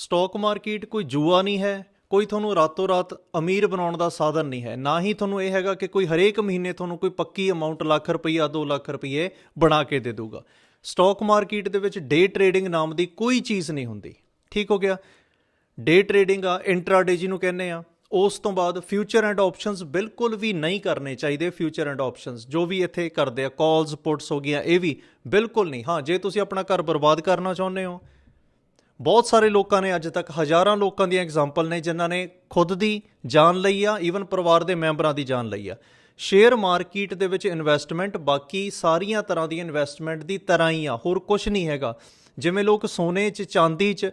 Stock market ਕੋਈ ਜੂਆ ਨਹੀਂ ਹੈ, ਕੋਈ ਤੁਹਾਨੂੰ ਰਾਤੋਂ ਰਾਤ ਅਮੀਰ ਬਣਾਉਣ ਦਾ ਸਾਧਨ ਨਹੀਂ ਹੈ, ਨਾ ਹੀ ਤੁਹਾਨੂੰ ਇਹ ਹੈਗਾ ਕਿ ਕੋਈ ਹਰੇਕ ਮਹੀਨੇ ਤੁਹਾਨੂੰ ਕੋਈ ਪੱਕੀ ਅਮਾਉਂਟ ਲੱਖ ਰੁਪਈਆ 2 ਲੱਖ ਰੁਪਈਏ ਬਣਾ ਕੇ ਦੇ ਦੂਗਾ ਸਟਾਕ ਮਾਰਕੀਟ ਦੇ ਵਿੱਚ ਡੇ ਟਰੇਡਿੰਗ ਨਾਮ ਦੀ ਕੋਈ ਚੀਜ਼ ਨਹੀਂ ਹੁੰਦੀ। ਠੀਕ ਹੋ ਗਿਆ? ਡੇ ਟਰੇਡਿੰਗ ਆ ਇੰਟਰਾਡੇ ਜਿਹਨੂੰ ਕਹਿੰਦੇ ਆ, ਉਸ ਤੋਂ ਬਾਅਦ ਫਿਊਚਰ ਐਂਡ ਆਪਸ਼ਨਸ ਬਿਲਕੁਲ ਵੀ ਨਹੀਂ ਕਰਨੇ ਚਾਹੀਦੇ ਫਿਊਚਰ ਐਂਡ ਆਪਸ਼ਨਸ ਜੋ ਵੀ ਇੱਥੇ ਕਰਦੇ ਆ ਕਾਲਸ ਪੁੱਟਸ ਹੋ ਗਈਆਂ, ਇਹ ਵੀ ਬਿਲਕੁਲ ਨਹੀਂ। ਹਾਂ, ਜੇ ਤੁਸੀਂ ਆਪਣਾ ਘਰ ਬਰਬਾਦ ਕਰਨਾ ਚਾਹੁੰਦੇ ਹੋ ਬਹੁਤ ਸਾਰੇ ਲੋਕਾਂ ਨੇ ਅੱਜ ਤੱਕ ਹਜ਼ਾਰਾਂ ਲੋਕਾਂ ਦੀਆਂ ਐਗਜ਼ਾਮਪਲ ਨੇ, ਜਿਨ੍ਹਾਂ ਨੇ ਖੁਦ ਦੀ ਜਾਨ ਲਈ ਆ ਈਵਨ ਪਰਿਵਾਰ ਦੇ ਮੈਂਬਰਾਂ ਦੀ ਜਾਨ ਲਈ ਆ। ਸ਼ੇਅਰ ਮਾਰਕੀਟ ਦੇ ਵਿੱਚ ਇਨਵੈਸਟਮੈਂਟ ਬਾਕੀ ਸਾਰੀਆਂ ਤਰ੍ਹਾਂ ਦੀ ਇਨਵੈਸਟਮੈਂਟ ਦੀ ਤਰ੍ਹਾਂ ਹੀ ਆ, ਹੋਰ ਕੁਝ ਨਹੀਂ ਹੈਗਾ। ਜਿਵੇਂ ਲੋਕ ਸੋਨੇ 'ਚ, ਚਾਂਦੀ 'ਚ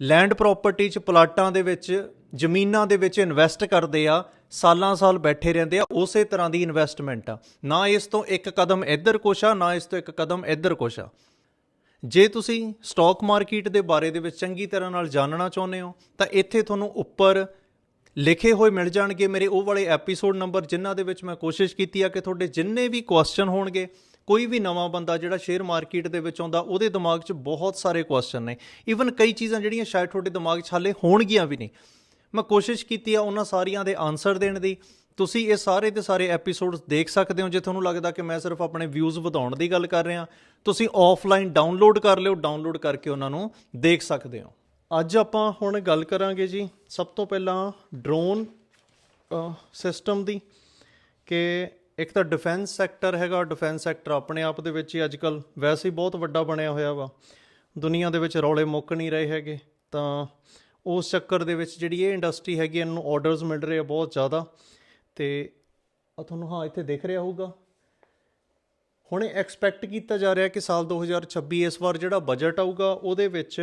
ਲੈਂਡ ਪ੍ਰਾਪਰਟੀ 'ਚ, ਪਲਾਟਾਂ ਦੇ ਵਿੱਚ, ਜ਼ਮੀਨਾਂ ਦੇ ਵਿੱਚ ਇਨਵੈਸਟ ਕਰਦੇ ਆ, ਸਾਲਾਂ ਸਾਲ ਬੈਠੇ ਰਹਿੰਦੇ ਆ, ਉਸੇ ਤਰ੍ਹਾਂ ਦੀ ਇਨਵੈਸਟਮੈਂਟ ਆ। ਨਾ ਇਸ ਤੋਂ ਇੱਕ ਕਦਮ ਇੱਧਰ ਕੁਛ ਆ, ਨਾ ਇਸ ਤੋਂ ਇੱਕ ਕਦਮ ਇੱਧਰ ਕੁਛ ਆ। ਜੇ ਤੁਸੀਂ ਸਟਾਕ ਮਾਰਕੀਟ ਦੇ ਬਾਰੇ ਦੇ ਵਿੱਚ ਚੰਗੀ ਤਰ੍ਹਾਂ ਨਾਲ ਜਾਣਨਾ ਚਾਹੁੰਦੇ ਹੋ, ਤਾਂ ਇੱਥੇ ਤੁਹਾਨੂੰ ਉੱਪਰ ਲਿਖੇ ਹੋਏ ਮਿਲ ਜਾਣਗੇ ਮੇਰੇ ਉਹ ਵਾਲੇ ਐਪੀਸੋਡ ਨੰਬਰ ਜਿਨ੍ਹਾਂ ਦੇ ਵਿੱਚ ਮੈਂ ਕੋਸ਼ਿਸ਼ ਕੀਤੀ ਆ ਕਿ ਤੁਹਾਡੇ ਜਿੰਨੇ ਵੀ ਕੁਐਸਚਨ ਹੋਣਗੇ, ਕੋਈ ਵੀ ਨਵਾਂ ਬੰਦਾ ਜਿਹੜਾ ਸ਼ੇਅਰ ਮਾਰਕੀਟ ਦੇ ਵਿੱਚ ਆਉਂਦਾ, ਉਹਦੇ ਦਿਮਾਗ 'ਚ ਬਹੁਤ ਸਾਰੇ ਕੁਐਸਚਨ ਨੇ। ਈਵਨ ਕਈ ਚੀਜ਼ਾਂ ਜਿਹੜੀਆਂ ਸ਼ਾਇਦ ਤੁਹਾਡੇ ਦਿਮਾਗ 'ਚ ਹਾਲੇ ਹੋਣਗੀਆਂ ਵੀ ਨਹੀਂ। ਮੈਂ ਕੋਸ਼ਿਸ਼ ਕੀਤੀ ਆ ਉਹਨਾਂ ਸਾਰੀਆਂ ਦੇ ਆਨਸਰ ਦੇਣ ਦੀ। ਤੁਸੀਂ ਇਹ ਸਾਰੇ ਦੇ ਸਾਰੇ ਐਪੀਸੋਡਸ ਦੇਖ ਸਕਦੇ ਹੋ, ਜੇ ਤੁਹਾਨੂੰ ਲੱਗਦਾ ਕਿ ਮੈਂ ਸਿਰਫ ਆਪਣੇ ਵਿਊਜ਼ ਵਧਾਉਣ ਦੀ ਗੱਲ ਕਰ ਰਿਹਾ, ਤੁਸੀਂ ਆਫਲਾਈਨ ਡਾਊਨਲੋਡ ਕਰ ਲਿਓ ਡਾਊਨਲੋਡ ਕਰਕੇ ਉਹਨਾਂ ਨੂੰ ਦੇਖ ਸਕਦੇ ਹੋ। ਅੱਜ ਆਪਾਂ ਹੁਣ ਗੱਲ ਕਰਾਂਗੇ ਜੀ, ਸਭ ਤੋਂ ਪਹਿਲਾਂ ਡਰੋਨ ਸਿਸਟਮ ਦੀ, ਕਿ ਇੱਕ ਤਾਂ ਡਿਫੈਂਸ ਸੈਕਟਰ ਹੈਗਾ ਡਿਫੈਂਸ ਸੈਕਟਰ ਆਪਣੇ ਆਪ ਦੇ ਵਿੱਚ ਹੀ ਅੱਜਕੱਲ ਵੈਸੇ ਹੀ ਬਹੁਤ ਵੱਡਾ ਬਣਿਆ ਹੋਇਆ ਵਾ। ਦੁਨੀਆ ਦੇ ਵਿੱਚ ਰੌਲੇ ਮੁੱਕ ਨਹੀਂ ਰਹੇ ਹੈਗੇ, ਤਾਂ ਉਸ ਚੱਕਰ ਦੇ ਵਿੱਚ ਜਿਹੜੀ ਇਹ ਇੰਡਸਟਰੀ ਹੈਗੀ ਇਹਨੂੰ ਨੂੰ ਆਰਡਰਸ ਮਿਲ ਰਹੇ ਆ ਬਹੁਤ ਜ਼ਿਆਦਾ। ਤੇ ਆ ਤੁਹਾਨੂੰ ਹਾਂ ਇੱਥੇ ਦਿਖ ਰਿਹਾ ਹੋਊਗਾ। ਹੁਣ ਐਕਸਪੈਕਟ ਕੀਤਾ ਜਾ ਰਿਹਾ ਕਿ ਸਾਲ 2026 ਇਸ ਵਾਰ ਜਿਹੜਾ ਬਜਟ ਆਊਗਾ, ਉਹਦੇ ਵਿੱਚ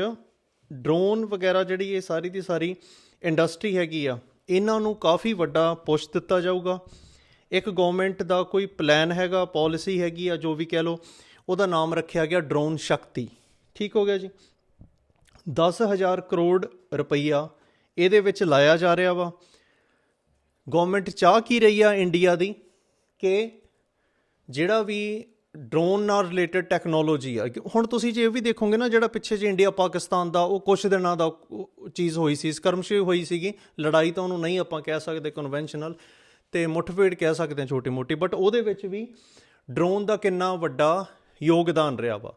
ਡਰੋਨ ਵਗੈਰਾ ਜਿਹੜੀ ਇਹ ਸਾਰੀ ਦੀ ਸਾਰੀ ਇੰਡਸਟਰੀ ਹੈਗੀ ਆ, ਇਹਨਾਂ ਨੂੰ ਕਾਫੀ ਵੱਡਾ ਪੁਸ਼ ਦਿੱਤਾ ਜਾਊਗਾ। ਇੱਕ ਗਵਰਨਮੈਂਟ ਦਾ ਕੋਈ ਪਲਾਨ ਹੈਗਾ ਪਾਲਿਸੀ ਹੈਗੀ ਆ, ਜੋ ਵੀ ਕਹਿ ਲਓ, ਉਹਦਾ ਨਾਮ ਰੱਖਿਆ ਗਿਆ ਡਰੋਨ ਸ਼ਕਤੀ। ਠੀਕ ਹੋ ਗਿਆ ਜੀ? 10000 ਕਰੋੜ ਰੁਪਈਆ ਇਹਦੇ ਵਿੱਚ ਲਾਇਆ ਜਾ ਰਿਹਾ ਵਾ। ਗਵਰਨਮੈਂਟ ਚਾਹ ਕੀ ਰਹੀ ਆ ਇੰਡੀਆ ਦੀ? ਕਿ ਜਿਹੜਾ ਵੀ ਡਰੋਨ ਨਾਲ ਰਿਲੇਟਡ ਟੈਕਨੋਲੋਜੀ ਆ ਹੁਣ ਤੁਸੀਂ ਜੇ ਇਹ ਵੀ ਦੇਖੋਗੇ ਨਾ, ਜਿਹੜਾ ਪਿੱਛੇ ਜੇ ਇੰਡੀਆ ਪਾਕਿਸਤਾਨ ਦਾ, ਉਹ ਕੁਝ ਦਿਨਾਂ ਦਾ ਚੀਜ਼ ਹੋਈ ਸੀ ਸਕਰਮਸ਼ੀ ਹੋਈ ਸੀਗੀ। ਲੜਾਈ ਤਾਂ ਉਹਨੂੰ ਨਹੀਂ ਆਪਾਂ ਕਹਿ ਸਕਦੇ ਕਨਵੈਨਸ਼ਨਲ ਤੇ ਮੁੱਠਭੇੜ ਕਹਿ ਸਕਦੇ ਹਾਂ ਛੋਟੀ ਮੋਟੀ ਬਟ ਉਹਦੇ ਵਿੱਚ ਵੀ ਡਰੋਨ ਦਾ ਕਿੰਨਾ ਵੱਡਾ ਯੋਗਦਾਨ ਰਿਹਾ ਵਾ।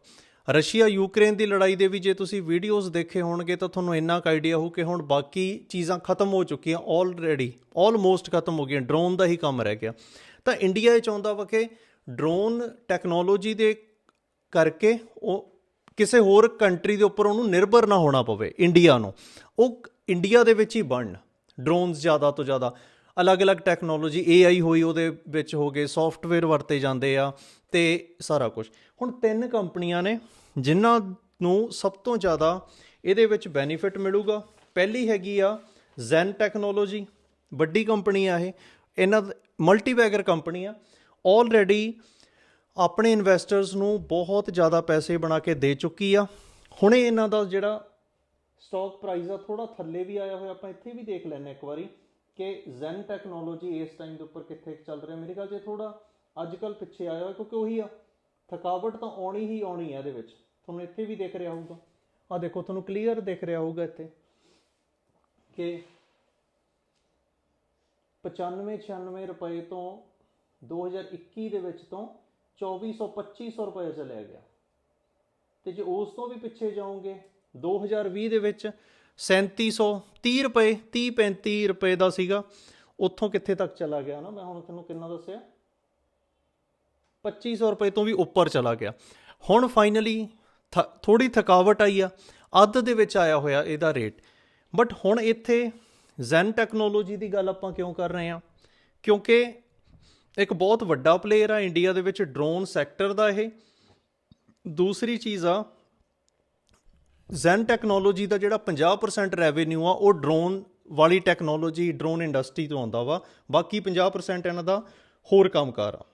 ਰਸ਼ੀਆ ਯੂਕਰੇਨ ਦੀ ਲੜਾਈ ਦੇ ਵੀ ਜੇ ਤੁਸੀਂ ਵੀਡੀਓਜ਼ ਦੇਖੇ ਹੋਣਗੇ ਤਾਂ ਤੁਹਾਨੂੰ ਇੰਨਾ ਕੁ ਆਈਡੀਆ ਹੋਊ ਕਿ ਹੁਣ ਬਾਕੀ ਚੀਜ਼ਾਂ ਖਤਮ ਹੋ ਚੁੱਕੀਆਂ ਆਲਰੇਡੀ ਆਲਮੋਸਟ ਖਤਮ ਹੋ ਗਈਆਂ ਡਰੋਨ ਦਾ ਹੀ ਕੰਮ ਰਹਿ ਗਿਆ। ਤਾਂ ਇੰਡੀਆ ਇਹ ਚਾਹੁੰਦਾ ਵਾ ਕਿ ਡਰੋਨ ਟੈਕਨੋਲੋਜੀ ਦੇ ਕਰਕੇ ਉਹ ਕਿਸੇ ਹੋਰ ਕੰਟਰੀ ਦੇ ਉੱਪਰ ਉਹਨੂੰ ਨਿਰਭਰ ਨਾ ਹੋਣਾ ਪਵੇ ਇੰਡੀਆ ਨੂੰ। ਉਹ ਇੰਡੀਆ ਦੇ ਵਿੱਚ ਹੀ ਬਣਨ ਡਰੋਨਸ ਜ਼ਿਆਦਾ ਤੋਂ ਜ਼ਿਆਦਾ। ਅਲੱਗ-ਅਲੱਗ ਟੈਕਨੋਲੋਜੀ AI ਹੋਈ ਉਹਦੇ ਵਿੱਚ ਹੋ ਗਏ ਸੌਫਟਵੇਅਰ ਵਰਤੇ ਜਾਂਦੇ ਆ ਤੇ ਸਾਰਾ ਕੁਝ ਹੁਣ ਤਿੰਨ ਕੰਪਨੀਆਂ ਨੇ ਜਿਨ੍ਹਾਂ ਨੂੰ ਸਭ ਤੋਂ ਜ਼ਿਆਦਾ ਇਹਦੇ ਵਿੱਚ ਬੈਨੀਫਿਟ ਮਿਲੂਗਾ। ਪਹਿਲੀ ਹੈਗੀ ਆ ਜ਼ੈਨ ਟੈਕਨੋਲੋਜੀ ਵੱਡੀ ਕੰਪਨੀ ਆ ਇਹ। ਇਹਨਾਂ ਮਲਟੀਵੈਗਰ ਕੰਪਨੀ ਆ। ਆਲਰੇਡੀ ਆਪਣੇ ਇਨਵੈਸਟਰਸ ਨੂੰ ਬਹੁਤ ਜ਼ਿਆਦਾ ਪੈਸੇ ਬਣਾ ਕੇ ਦੇ ਚੁੱਕੀ ਆ। ਹੁਣੇ ਇਹਨਾਂ ਦਾ ਜਿਹੜਾ ਸਟਾਕ ਪ੍ਰਾਈਸ ਆ ਥੋੜਾ ਥੱਲੇ ਵੀ ਆਇਆ ਹੋਇਆ। ਆਪਾਂ ਇੱਥੇ ਵੀ ਦੇਖ ਲੈਣੇ ਇੱਕ ਵਾਰੀ ਕਿ ਜ਼ੈਨ ਟੈਕਨੋਲੋਜੀ ਇਸ ਟਾਈਮ ਦੇ ਉੱਪਰ ਕਿੱਥੇ ਚੱਲ ਰਿਹਾ। ਮੇਰੇ ਖਿਆਲ 'ਚ ਥੋੜਾ ਅੱਜ ਕੱਲ ਪਿੱਛੇ ਆਇਆ ਹੋਇਆ ਕਿਉਂਕਿ ਉਹੀ ਆ। ਥਕਾਵਟ ਤਾਂ ਆਉਣੀ ਹੀ ਆਉਣੀ ਹੈ ਇਹਦੇ ਵਿੱਚ। ਤੁਹਾਨੂੰ ਇੱਥੇ ਵੀ ਦਿਖ ਰਿਹਾ ਹੋਊਗਾ। ਆ ਦੇਖੋ, ਤੁਹਾਨੂੰ ਕਲੀਅਰ ਦਿਖ ਰਿਹਾ ਹੋਊਗਾ ਇੱਥੇ ਕਿ 95 96 ਰੁਪਏ ਤੋਂ 2021 ਦੇ ਵਿੱਚ ਤੋਂ 2400 2500 ਰੁਪਏ ਚਲਿਆ ਗਿਆ। ਤੇ ਜੇ ਉਸ ਤੋਂ ਵੀ ਪਿੱਛੇ ਜਾਓਗੇ 2020 ਦੇ ਵਿੱਚ 3700 30 ਰੁਪਏ 30 35 ਰੁਪਏ ਦਾ ਸੀਗਾ। ਉੱਥੋਂ ਕਿੱਥੇ ਤੱਕ ਚਲਾ ਗਿਆ ਨਾ? ਮੈਂ ਹੁਣ ਤੁਹਾਨੂੰ ਕਿੰਨਾ ਦੱਸਿਆ? 2500 ਰੁਪਏ ਤੋਂ ਵੀ ਉੱਪਰ ਚਲਾ ਗਿਆ। ਹੁਣ ਫਾਈਨਲੀ ਥੋੜੀ ਥਕਾਵਟ ਆਈ ਆ, ਅੱਧ ਦੇ ਵਿੱਚ ਆਇਆ ਹੋਇਆ ਇਹਦਾ ਰੇਟ ਬਟ ਹੁਣ ਇੱਥੇ ਜ਼ੈਨ ਟੈਕਨੋਲੋਜੀ ਦੀ ਗੱਲ ਆਪਾਂ ਕਿਉਂ ਕਰ ਰਹੇ ਹਾਂ? ਕਿਉਂਕਿ ਇੱਕ ਬਹੁਤ ਵੱਡਾ ਪਲੇਅਰ ਆ ਇੰਡੀਆ ਦੇ ਵਿੱਚ ਡਰੋਨ ਸੈਕਟਰ ਦਾ ਇਹ। ਦੂਸਰੀ ਚੀਜ਼ ਆ ਜ਼ੈਨ ਟੈਕਨੋਲੋਜੀ ਦਾ ਜਿਹੜਾ 50% ਰੈਵਨਿਊ ਆ, ਉਹ ਡਰੋਨ ਵਾਲੀ ਟੈਕਨੋਲੋਜੀ ਡਰੋਨ ਇੰਡਸਟਰੀ ਤੋਂ ਆਉਂਦਾ ਵਾ। ਬਾਕੀ 50% ਇਹਨਾਂ ਦਾ ਹੋਰ ਕੰਮਕਾਰ ਆ।